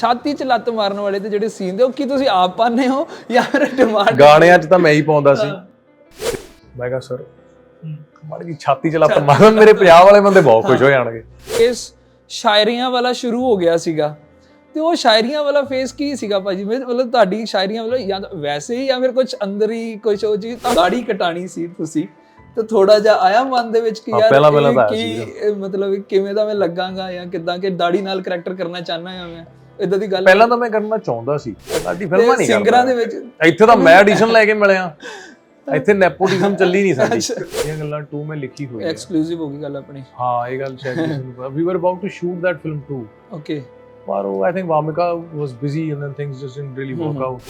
ਛਾਤੀ 'ਚ ਲੱਤ ਮਾਰਨ ਵਾਲੇ ਤੇ ਜਿਹੜੇ ਸੀਨ ਦੇ ਉਹ ਕੀ ਤੁਸੀਂ ਆਪ ਪਾਣੇ ਹੋ ਜਾਂ ਫਿਰ ਡਿਮਾਂਡ ਗਾਣਿਆਂ 'ਚ ਤਾਂ ਮੈਂ ਹੀ ਪਾਉਂਦਾ ਸੀ। ਮੈਂ ਕਿਹਾ ਸਰ ਮਾੜੀ ਜੀ ਛਾਤੀ 'ਚ ਲੱਤ ਮਾਰਨ ਮੇਰੇ ਪੰਜਾਬ ਵਾਲੇ ਬੰਦੇ ਬਹੁਤ ਖੁਸ਼ ਹੋ ਜਾਣਗੇ। ਇਸ ਸ਼ਾਇਰੀਆਂ ਵਾਲਾ ਸ਼ੁਰੂ ਹੋ ਗਿਆ ਸੀਗਾ। ਤੇ ਉਹ ਸ਼ਾਇਰੀਆਂ ਵਾਲਾ ਫੇਸ ਕੀ ਸੀਗਾ ਭਾਜੀ? ਮਤਲਬ ਤੁਹਾਡੀ ਸ਼ਾਇਰੀਆਂ ਵਾਲਾ ਜਾਂ ਵੈਸੇ ਹੀ ਜਾਂ ਫਿਰ ਕੁਝ ਅੰਦਰ ਹੀ ਕੁਝ ਉਹ ਚੀਜ਼ ਦਾੜੀ ਕਟਾਣੀ ਸੀ ਤੁਸੀਂ। ਤੇ ਥੋੜਾ ਜਿਹਾ ਆਇਆ ਮਨ ਦੇ ਵਿੱਚ ਕਿ ਯਾਰ ਕੀ ਮਤਲਬ ਕਿਵੇਂ ਦਾ ਮੈਂ ਲੱਗਾਂਗਾ ਜਾਂ ਕਿਦਾਂ ਕਿ ਦਾੜੀ ਨਾਲ ਕਰੈਕਟਰ ਕਰਨਾ ਚਾਹਨਾ ਹਾਂ ਮੈਂ? ਇਦਾਂ ਦੀ ਗੱਲ ਪਹਿਲਾਂ ਤਾਂ ਮੈਂ ਕਰਨਾ ਚਾਹੁੰਦਾ ਸੀ ਸਾਡੀ ਫਿਲਮਾਂ ਨਹੀਂ ਸਿੰਗਰਾਂ ਦੇ ਕਰਦਾ ਵਿੱਚ ਇੱਥੇ ਤਾਂ ਮੈਂ ਐਡੀਸ਼ਨ ਲੈ ਕੇ ਮਿਲਿਆ। ਇੱਥੇ ਨੈਪੋਟਿਜ਼ਮ ਚੱਲੀ ਨਹੀਂ ਸਾਡੀ। ਇਹ ਗੱਲਾਂ ਟੂ ਮੈਂ ਲਿਖੀ ਹੋਈ ਹੈ ਐਕਸਕਲੂਸਿਵ ਹੋ ਗਈ ਗੱਲ ਆਪਣੀ। ਹਾਂ ਇਹ ਗੱਲ ਸ਼ਾਇਦ ਕਿਸੇ ਨੂੰ ਪਤਾ। We were about to shoot that film too okay ਪਰ ਉਹ I think Wamiqa was busy and then things just didn't really work out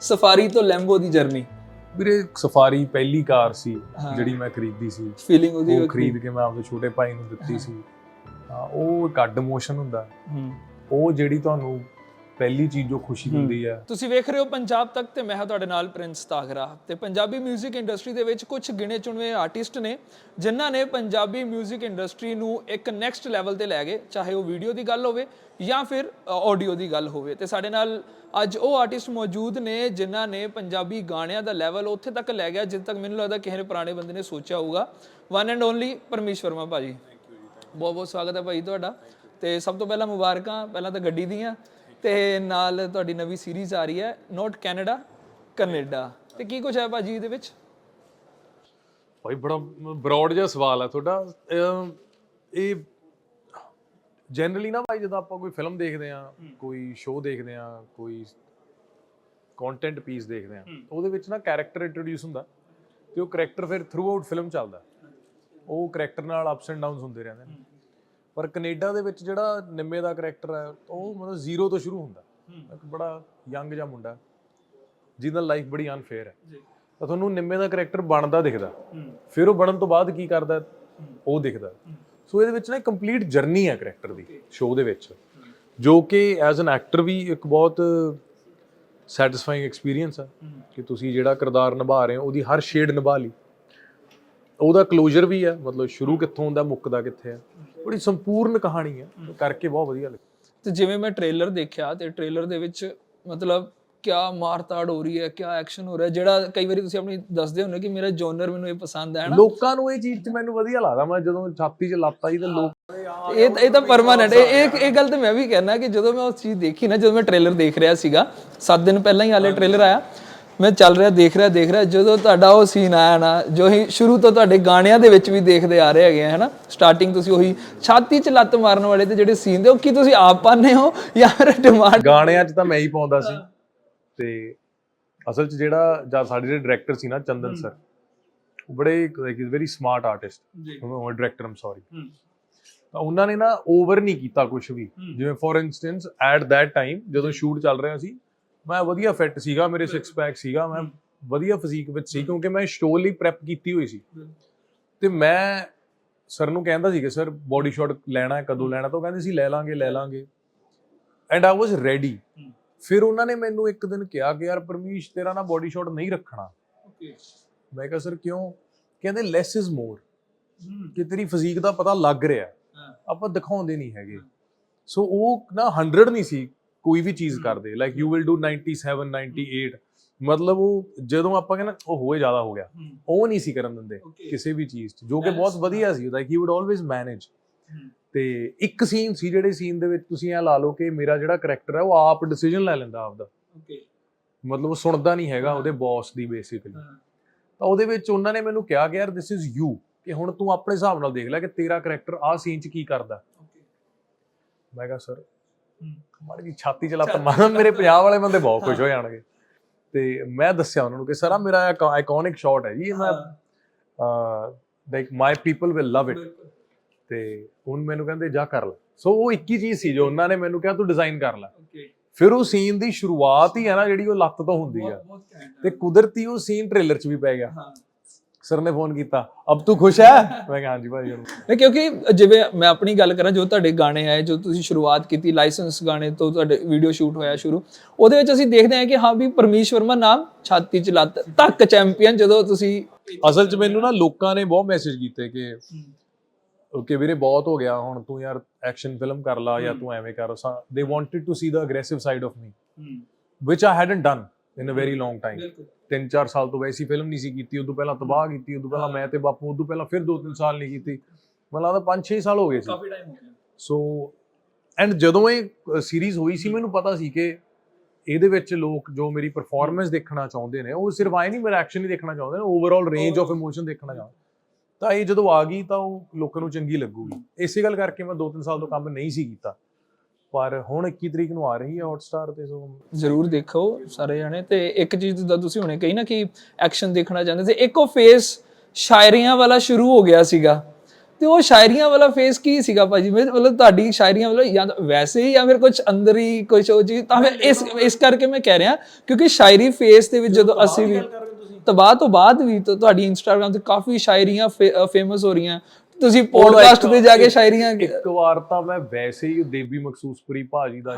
safari ਤੋਂ ਲੈਂਬੋ ਦੀ ਜਰਨੀ ਵੀਰੇ ਸਫਾਰੀ ਪਹਿਲੀ ਕਾਰ ਸੀ। ਜਿਹੜੀ ਮੈਂ ਖਰੀਦੀ ਸੀ। ਫੀਲਿੰਗ ਉਹਦੀ ਉਹ। ਖਰੀਦ ਕੇ ਮੈਂ ਆਪਦੇ ਛੋਟੇ ਭਾਈ ਨੂੰ ਦਿੱਤੀ ਸੀ। ਹਾਂ ਉਹ ਇੱਕ ਅੱਡ ਇਮੋਸ਼ਨ ਹੁੰਦਾ। ਹੂੰ ਉਹ ਜਿਹੜੀ ਤੁਹਾਨੂੰ ਪਹਿਲੀ ਚੀਜ਼ ਜੋ ਖੁਸ਼ੀ ਹੂੰ। ਦਿੰਦੀ ਹੈ ਤੁਸੀਂ ਵੇਖ ਰਹੇ ਹੋ ਪੰਜਾਬ ਤੱਕ ਤੇ ਮੈਂ ਹਾਂ ਤੁਹਾਡੇ ਨਾਲ ਪ੍ਰਿੰਸ ਤਾਗਰਾ ਤੇ ਪੰਜਾਬੀ 뮤직 ਇੰਡਸਟਰੀ ਦੇ ਵਿੱਚ ਕੁਝ ਗਿਣੇ ਚੁਣਵੇਂ ਆਰਟਿਸਟ ਨੇ ਜਿਨ੍ਹਾਂ ਨੇ ਪੰਜਾਬੀ 뮤직 ਇੰਡਸਟਰੀ ਨੂੰ ਇੱਕ ਨੈਕਸਟ ਲੈਵਲ ਤੇ ਲੈ ਗਏ ਚਾਹੇ ਉਹ ਵੀਡੀਓ ਦੀ ਗੱਲ ਹੋਵੇ ਜਾਂ ਫਿਰ ਆਡੀਓ ਦੀ ਗੱਲ ਹੋਵੇ ਤੇ ਸਾਡੇ ਨਾਲ ਅੱਜ ਉਹ ਆਰਟਿਸਟ ਮੌਜੂਦ ਨੇ ਜਿਨ੍ਹਾਂ ਨੇ ਪੰਜਾਬੀ ਗਾਣਿਆਂ ਦਾ ਲੈਵਲ ਉੱਥੇ ਤੱਕ ਲੈ ਗਿਆ ਜਿੱਥੇ ਤੱਕ ਮੈਨੂੰ ਲੱਗਦਾ ਕਿਸੇ ਨੇ ਪੁਰਾਣੇ ਬੰਦੇ ਨੇ ਸੋਚਿਆ ਹੋਊਗਾ one and only Parmesh Verma ਭਾਜੀ ਬਹੁਤ ਬਹੁਤ ਸਵਾਗਤ ਹੈ ਭਾਈ ਤੁਹਾਡਾ ਤੇ ਸਭ ਤੋਂ ਪਹਿਲਾਂ ਮੁਬਾਰਕਾਂ ਪਹਿਲਾਂ ਤਾਂ ਗੱਡੀ ਦੀਆਂ ਤੇ ਨਾਲ ਤੁਹਾਡੀ ਨਵੀਂ ਸੀਰੀਜ਼ ਆ ਰਹੀ ਹੈ ਨੋਟ ਕੈਨੇਡਾ ਕੈਨੇਡਾ ਤੇ ਕੀ ਕੁਝ ਹੈ ਭਾਜੀ ਇਹਦੇ ਵਿੱਚ? ਭਾਈ ਬੜਾ ਬ੍ਰੌਡ ਜਿਹਾ ਸਵਾਲ ਹੈ ਤੁਹਾਡਾ। ਇਹ ਜਨਰਲੀ ਨਾ ਭਾਈ ਜਦੋਂ ਆਪਾਂ ਕੋਈ ਫਿਲਮ ਦੇਖਦੇ ਆ ਕੋਈ ਸ਼ੋਅ ਦੇਖਦੇ ਆ ਕੋਈ ਕੰਟੈਂਟ ਪੀਸ ਦੇਖਦੇ ਆ ਉਹਦੇ ਵਿੱਚ ਨਾ ਕੈਰੈਕਟਰ ਇੰਟਰੋਡਿਊਸ ਹੁੰਦਾ ਤੇ ਉਹ ਕੈਰੈਕਟਰ ਫਿਰ ਥਰੂ ਆਊਟ ਫਿਲਮ ਚੱਲਦਾ ਉਹ ਕੈਰੈਕਟਰ ਨਾਲ ਅਪਸ ਐਂਡ ਡਾਊਨਸ ਹੁੰਦੇ ਰਹਿੰਦੇ ਨੇ। ਪਰ ਕੈਨੇਡਾ ਦੇ ਵਿੱਚ ਜਿਹੜਾ ਨਿੰਮੇ ਦਾ ਕੈਰੈਕਟਰ ਹੈ ਉਹ ਮਤਲਬ ਜ਼ੀਰੋ ਤੋਂ ਸ਼ੁਰੂ ਹੁੰਦਾ। ਇੱਕ ਬੜਾ ਯੰਗ ਜਿਹਾ ਮੁੰਡਾ ਜਿਹਦਾ ਲਾਈਫ ਬੜੀ ਅਨਫੇਅਰ ਹੈ। ਤਾਂ ਤੁਹਾਨੂੰ ਨਿੰਮੇ ਦਾ ਕੈਰੈਕਟਰ ਬਣਦਾ ਦਿਖਦਾ। ਫਿਰ ਉਹ ਬਣਨ ਤੋਂ ਬਾਅਦ ਕੀ ਕਰਦਾ ਉਹ ਦਿਖਦਾ ਸੋ ਇਹਦੇ ਵਿੱਚ ਨਾ ਕੰਪਲੀਟ ਜਰਨੀ ਹੈ ਕੈਰੈਕਟਰ ਦੀ ਸ਼ੋਅ ਦੇ ਵਿੱਚ। ਜੋ ਕਿ ਐਜ਼ ਐਨ ਐਕਟਰ ਵੀ ਇੱਕ ਬਹੁਤ ਸੈਟੀਸਫਾਈਂਗ ਐਕਸਪੀਰੀਅੰਸ ਹੈ ਕਿ ਤੁਸੀਂ ਜਿਹੜਾ ਕਿਰਦਾਰ ਨਿਭਾ ਰਹੇ ਹੋ ਉਹਦੀ ਹਰ ਸ਼ੇਡ ਨਿਭਾ ਲਈ। ਉਹਦਾ ਕਲੋਜ਼ਰ ਵੀ ਹੈ ਮਤਲਬ ਸ਼ੁਰੂ ਕਿੱਥੋਂ ਹੁੰਦਾ ਮੁੱਕਦਾ ਕਿੱਥੇ ਹੈ ਬੜੀ ਸੰਪੂਰਨ ਕਹਾਣੀ ਹੈ। ਕਰਕੇ ਬਹੁਤ ਵਧੀਆ ਲੱਗੀ। ਤੇ ਜਿਵੇਂ ਮੈਂ ਟ੍ਰੇਲਰ ਦੇਖਿਆ ਤੇ ਟ੍ਰੇਲਰ ਦੇ ਵਿੱਚ ਮਤਲਬ ਕਿਆ ਮਾਰਤਾੜ ਹੋ ਰਹੀ ਹੈ ਕਿਆ ਐਕਸ਼ਨ ਹੋ ਰਿਹਾ ਜਿਹੜਾ ਕਈ ਵਾਰੀ ਤੁਸੀਂ ਆਪਣੀ ਦੱਸਦੇ ਹੁੰਦੇ ਕਿ ਮੇਰਾ ਜੋਨਰ ਮੈਨੂੰ ਇਹ ਪਸੰਦ ਹੈ ਨਾ? ਲੋਕਾਂ ਨੂੰ ਇਹ ਚੀਜ਼ 'ਚ ਮੈਨੂੰ ਵਧੀਆ ਲੱਗਦਾ ਮੈਂ ਜਦੋਂ ਛਾਤੀ 'ਚ ਲੱਤ ਆਈ ਤੇ ਲੋਕ ਇਹ ਇਹ ਤਾਂ ਪਰਮਾਨੈਂਟ ਇਹ ਇਹ ਇਹ ਗੱਲ ਤੇ ਮੈਂ ਵੀ ਕਹਿਣਾ ਕਿ ਜਦੋਂ ਮੈਂ ਉਸ ਚੀਜ਼ ਦੇਖੀ ਨਾ ਜਦੋਂ ਮੈਂ ਟ੍ਰੇਲਰ ਦੇਖ ਰਿਹਾ ਸੀਗਾ 7 ਦਿਨ ਪਹਿਲਾਂ ਹੀ ਹਾਲੇ ਟ੍ਰੇਲਰ ਆਇਆ ਮੈਂ ਚੱਲ ਰਿਹਾ ਦੇਖ ਰਿਹਾ ਦੇਖ ਰਿਹਾ ਜਦੋਂ ਤੁਹਾਡਾ ਉਹ ਸੀਨ ਆਇਆ ਨਾ ਜੋ ਹੀ ਸ਼ੁਰੂ ਤੋਂ ਤੁਹਾਡੇ ਗਾਣਿਆਂ ਦੇ ਵਿੱਚ ਵੀ ਦੇਖਦੇ ਆ ਰਹੇ ਹੈਗੇ ਆ ਹਨਾ? ਸਟਾਰਟਿੰਗ ਤੁਸੀਂ ਉਹੀ ਛਾਤੀ 'ਚ ਲੱਤ ਮਾਰਨ ਵਾਲੇ ਤੇ ਜਿਹੜੇ ਸੀਨ ਦੇ ਉਹ ਕੀ ਤੁਸੀਂ ਆਪ ਪਾਣੇ ਹੋ ਜਾਂ ਫਿਰ ਡਿਮਾਂਡ ਗਾਣਿਆਂ 'ਚ ਤਾਂ ਮੈਂ ਹੀ ਪਾਉਂਦਾ ਸੀ। ਤੇ ਅਸਲ 'ਚ ਜਿਹੜਾ ਜਦ ਸਾਡੇ ਜਿਹੜੇ ਡਾਇਰੈਕਟਰ ਸੀ ਨਾ ਚੰਦਨ ਸਰ ਉਹ ਬੜੇ like is very smart artist ਉਹ ਡਾਇਰੈਕਟਰ ਆਮ ਸੌਰੀ ਤਾਂ ਉਹਨਾਂ ਨੇ ਨਾ ਓਵਰ ਨਹੀਂ ਕੀਤਾ ਕੁਝ ਵੀ। ਜਿਵੇਂ for instance at that time ਜਦੋਂ ਸ਼ੂਟ ਚੱਲ ਰਿਹਾ ਸੀ ਮੈਂ ਵਧੀਆ ਫਿੱਟ ਸੀਗਾ ਮੇਰੇ ਸਿਕਸ ਪੈਕ ਸੀਗਾ ਮੈਂ ਵਧੀਆ ਫਿਜ਼ੀਕ ਵਿੱਚ ਸੀ ਕਿਉਂਕਿ ਮੈਂ ਸ਼ੋਅ ਲਈ ਪ੍ਰੈਪ ਕੀਤੀ ਹੋਈ ਸੀ। ਤੇ ਮੈਂ ਸਰ ਨੂੰ ਕਹਿੰਦਾ ਸੀ ਕਿ ਸਰ ਬੋਡੀ ਸ਼ਾਟ ਲੈਣਾ ਹੈ ਕਦੋਂ ਲੈਣਾ? ਤਾਂ ਉਹ ਕਹਿੰਦੇ ਸੀ ਲੈ ਲਾਂਗੇ ਲੈ ਲਾਂਗੇ। ਐਂਡ ਆਈ ਵਾਸ ਰੈਡੀ ਫਿਰ ਉਹਨਾਂ ਨੇ ਮੈਨੂੰ ਇੱਕ ਦਿਨ ਕਿਹਾ ਕਿ ਯਾਰ ਪਰਮੀਸ਼ ਤੇਰਾ ਨਾ ਬੋਡੀ ਸ਼ਾਟ ਨਹੀਂ ਰੱਖਣਾ। ਮੈਂ ਕਿਹਾ ਸਰ ਕਿਉਂ? ਕਹਿੰਦੇ ਲੈਸ ਇਜ਼ ਮੋਰ ਕਿ ਤੇਰੀ ਫਿਜ਼ੀਕ ਦਾ ਪਤਾ ਲੱਗ ਰਿਹਾ। ਆਪਾਂ ਦਿਖਾਉਂਦੇ ਨਹੀਂ ਹੈਗੇ। ਸੋ ਉਹ ਨਾ 100 ਨਹੀਂ ਸੀ ਕੋਈ ਵੀ ਚੀਜ਼ ਕਰਦੇ ਲਾਈਕ ਯੂ ਵਿਲ ਡੂ 97 98 ਮਤਲਬ ਉਹ ਜਦੋਂ ਆਪਾਂ ਕਹਿੰਦੇ ਉਹ ਹੋਏ ਜ਼ਿਆਦਾ ਹੋ ਗਿਆ। ਉਹ ਨਹੀਂ ਸੀ ਕਰਨ ਦਿੰਦੇ. ਕਿਸੇ ਵੀ ਚੀਜ਼ 'ਚ ਜੋ ਕਿ ਬਹੁਤ ਵਧੀਆ ਸੀ। Like he would always manage ਤੇ ਇੱਕ ਸੀਨ ਸੀ ਜਿਹੜੇ ਸੀਨ ਦੇ ਵਿੱਚ ਤੁਸੀਂ ਇਹ ਲਾ ਲਓ ਕਿ ਮੇਰਾ ਜਿਹੜਾ ਕੈਰੈਕਟਰ ਹੈ ਉਹ ਆਪ ਡਿਸੀਜਨ ਲੈ ਲੈਂਦਾ ਆਪਦਾ। ਮਤਲਬ ਉਹ ਸੁਣਦਾ ਨਹੀਂ ਹੈਗਾ ਉਹਦੇ ਬੌਸ ਦੀ ਬੇਸਿਕਲੀ ਤਾਂ ਉਹਦੇ ਵਿੱਚ ਉਹਨਾਂ ਨੇ ਮੈਨੂੰ ਕਿਹਾ ਕਿ ਯਾਰ ਦਿਸ ਇਜ਼ ਯੂ ਕਿ ਹੁਣ ਤੂੰ ਆਪਣੇ ਹਿਸਾਬ ਨਾਲ ਦੇਖ ਲੈ ਕਿ ਤੇਰਾ ਕੈਰੈਕਟਰ ਆਹ ਸੀਨ 'ਚ ਕੀ ਕਰਦਾ। ਮੈਂ ਕਿਹਾ ਸਰ ਮਾੜੀ ਜੀ ਛਾਤੀ 'ਚ ਲੱਤ ਮਾਰਨ ਮੇਰੇ ਪੰਜਾਬ ਵਾਲੇ ਬੰਦੇ ਬਹੁਤ ਖੁਸ਼ ਹੋ ਜਾਣਗੇ। ਤੇ ਮੈਂ ਦੱਸਿਆ ਉਹਨਾਂ ਨੂੰ ਕਿ ਸਰ ਆ ਮੇਰਾ ਆਈਕੋਨਿਕ ਸ਼ਾਟ ਹੈ ਜੀ ਇਹ ਮੈਂ like my people will love it ਤੇ ਹੁਣ ਮੈਨੂੰ ਕਹਿੰਦੇ ਜਾ ਕਰ ਲੈ। ਸੋ ਉਹ ਇੱਕ ਹੀ ਚੀਜ਼ ਸੀ ਜੋ ਉਹਨਾਂ ਨੇ ਮੈਨੂੰ ਕਿਹਾ ਤੂੰ ਡਿਜ਼ਾਈਨ ਕਰ ਲੈ। ਫਿਰ ਉਹ ਸੀਨ ਦੀ ਸ਼ੁਰੂਆਤ ਹੀ ਹੈ ਨਾ ਜਿਹੜੀ ਉਹ ਲੱਤ ਤੋਂ ਹੁੰਦੀ ਆ। ਤੇ ਕੁਦਰਤੀ ਉਹ ਸੀਨ ਟ੍ਰੇਲਰ 'ਚ ਵੀ ਪੈ ਗਿਆ। ਸਰ ਨੇ ਫੋਨ ਕੀਤਾ ਅਬ ਤੂੰ ਖੁਸ਼ ਹੈ? ਮੈਂ ਕਿਹਾ ਹਾਂਜੀ ਭਾਈ ਨਹੀਂ ਕਿਉਂਕਿ ਜਿਵੇਂ ਮੈਂ ਆਪਣੀ ਗੱਲ ਕਰਾਂ ਜੋ ਤੁਹਾਡੇ ਗਾਣੇ ਆਏ ਜੋ ਤੁਸੀਂ ਸ਼ੁਰੂਆਤ ਕੀਤੀ ਲਾਇਸੈਂਸ ਗਾਣੇ ਤੋਂ ਤੁਹਾਡੇ ਵੀਡੀਓ ਸ਼ੂਟ ਹੋਇਆ ਸ਼ੁਰੂ ਉਹਦੇ ਵਿੱਚ ਅਸੀਂ ਦੇਖਦੇ ਹਾਂ ਕਿ ਹਾਂ ਵੀ ਪਰਮੇਸ਼ ਵਰਮਾ ਨਾਮ ਛਾਤੀ 'ਚ ਲੱਤ ਤੱਕ ਚੈਂਪੀਅਨ ਜਦੋਂ ਤੁਸੀਂ ਅਸਲ 'ਚ ਮੈਨੂੰ ਨਾ ਲੋਕਾਂ ਨੇ ਬਹੁਤ ਮੈਸੇਜ ਕੀਤੇ ਕਿ ਕਿ ਵੀਰੇ ਬਹੁਤ ਹੋ ਗਿਆ ਹੁਣ ਤੂੰ ਯਾਰ ਐਕਸ਼ਨ ਫਿਲਮ ਕਰ ਲਾ ਜਾਂ ਤੂੰ ਐਵੇਂ ਕਰ ਦੇ wanted to see the aggressive side of me which I hadn't done in a very long time ਬਿਲਕੁਲ। ਤਿੰਨ ਚਾਰ ਸਾਲ ਤੋਂ ਵੈਸੀ ਫਿਲਮ ਨਹੀਂ ਸੀ ਕੀਤੀ ਉਦੋਂ ਪਹਿਲਾਂ ਤਬਾਹ ਕੀਤੀ ਉਦੋਂ ਪਹਿਲਾਂ ਮੈਂ ਤੇ ਬਾਪੂ ਉਦੋਂ ਪਹਿਲਾਂ ਫਿਰ 2-3 ਸਾਲ ਨਹੀਂ ਕੀਤੀ। ਮੈਨੂੰ ਲੱਗਦਾ 5-6 ਸਾਲ ਹੋ ਗਏ ਸੀ। ਕਾਫੀ ਟਾਈਮ ਹੋ ਗਿਆ। ਸੋ ਐਂਡ ਜਦੋਂ ਇਹ ਸੀਰੀਜ਼ ਹੋਈ ਸੀ ਮੈਨੂੰ ਪਤਾ ਸੀ ਕਿ ਇਹਦੇ ਵਿੱਚ ਲੋਕ ਜੋ ਮੇਰੀ ਪਰਫਾਰਮੈਂਸ ਦੇਖਣਾ ਚਾਹੁੰਦੇ ਨੇ ਉਹ ਸਿਰਫ ਆਏ ਨਹੀਂ ਮੇਰਾ ਐਕਸ਼ਨ ਹੀ ਦੇਖਣਾ ਚਾਹੁੰਦੇ ਨੇ ਓਵਰਆਲ ਰੇਂਜ ਆਫ ਇਮੋਸ਼ਨ ਦੇਖਣਾ ਚਾਹੁੰਦੇ ਤਾਂ ਇਹ ਜਦੋਂ ਆ ਗਈ ਤਾਂ ਉਹ ਲੋਕਾਂ ਨੂੰ ਚੰਗੀ ਲੱਗੂਗੀ। ਇਸੇ ਗੱਲ ਕਰਕੇ ਮੈਂ 2-3 ਸਾਲ ਤੋਂ ਕੰਮ ਨਹੀਂ ਸੀ ਕੀਤਾ। ਪਰ ਹੁਣ 21 ਤਰੀਕ ਨੂੰ ਆ ਰਹੀ ਹੈ ਹੌਟਸਟਾਰ ਤੇ ਸੋ ਜ਼ਰੂਰ ਦੇਖੋ ਸਾਰੇ ਜਣੇ। ਤੇ ਇੱਕ ਚੀਜ਼ ਦਾ ਤੁਸੀਂ ਹੁਣੇ ਕਹੀ ਨਾ ਕਿ ਐਕਸ਼ਨ ਦੇਖਣਾ ਚਾਹੁੰਦੇ ਸੀ ਇੱਕ ਫੇਸ ਸ਼ਾਇਰੀਆਂ ਵਾਲਾ ਸ਼ੁਰੂ ਹੋ ਗਿਆ ਸੀਗਾ। ਤੇ ਉਹ ਸ਼ਾਇਰੀਆਂ ਵਾਲਾ ਫੇਸ ਕੀ ਸੀਗਾ ਭਾਜੀ? ਮਤਲਬ ਤੁਹਾਡੀ ਸ਼ਾਇਰੀਆਂ ਵਾਲਾ ਜਾਂ ਵੈਸੇ ਹੀ ਜਾਂ ਫਿਰ ਕੁਝ ਅੰਦਰ ਹੀ ਕੁਝ ਉਹ ਚੀਜ਼ ਤਾਂ ਫਿਰ ਇਸ ਇਸ ਕਰਕੇ ਮੈਂ ਕਹਿ ਰਿਹਾ ਕਿਉਂਕਿ ਸ਼ਾਇਰੀ ਫੇਸ ਦੇ ਵਿੱਚ ਜਦੋਂ ਅਸੀਂ ਵੀ ਤਬਾਹ ਤੋਂ ਬਾਅਦ ਵੀ ਤੁਹਾਡੀ ਇੰਸਟਾਗ੍ਰam ਤੇ ਕਾਫੀ ਸ਼ਾਇਰੀਆਂ ਫੇਮਸ ਹੋ ਰਹੀਆਂ। ਤੁਸੀਂ ਪੋਡਕਾਸਟ ਤੇ ਜਾ ਕੇ ਸ਼ਾਇਰੀਆਂ ਇੱਕ ਵਾਰ ਤਾਂ ਮੈਂ ਵੈਸੇ ਹੀ ਦੇਬੀ ਮਖਸੂਸਪੁਰੀ ਭਾਜੀ ਦਾ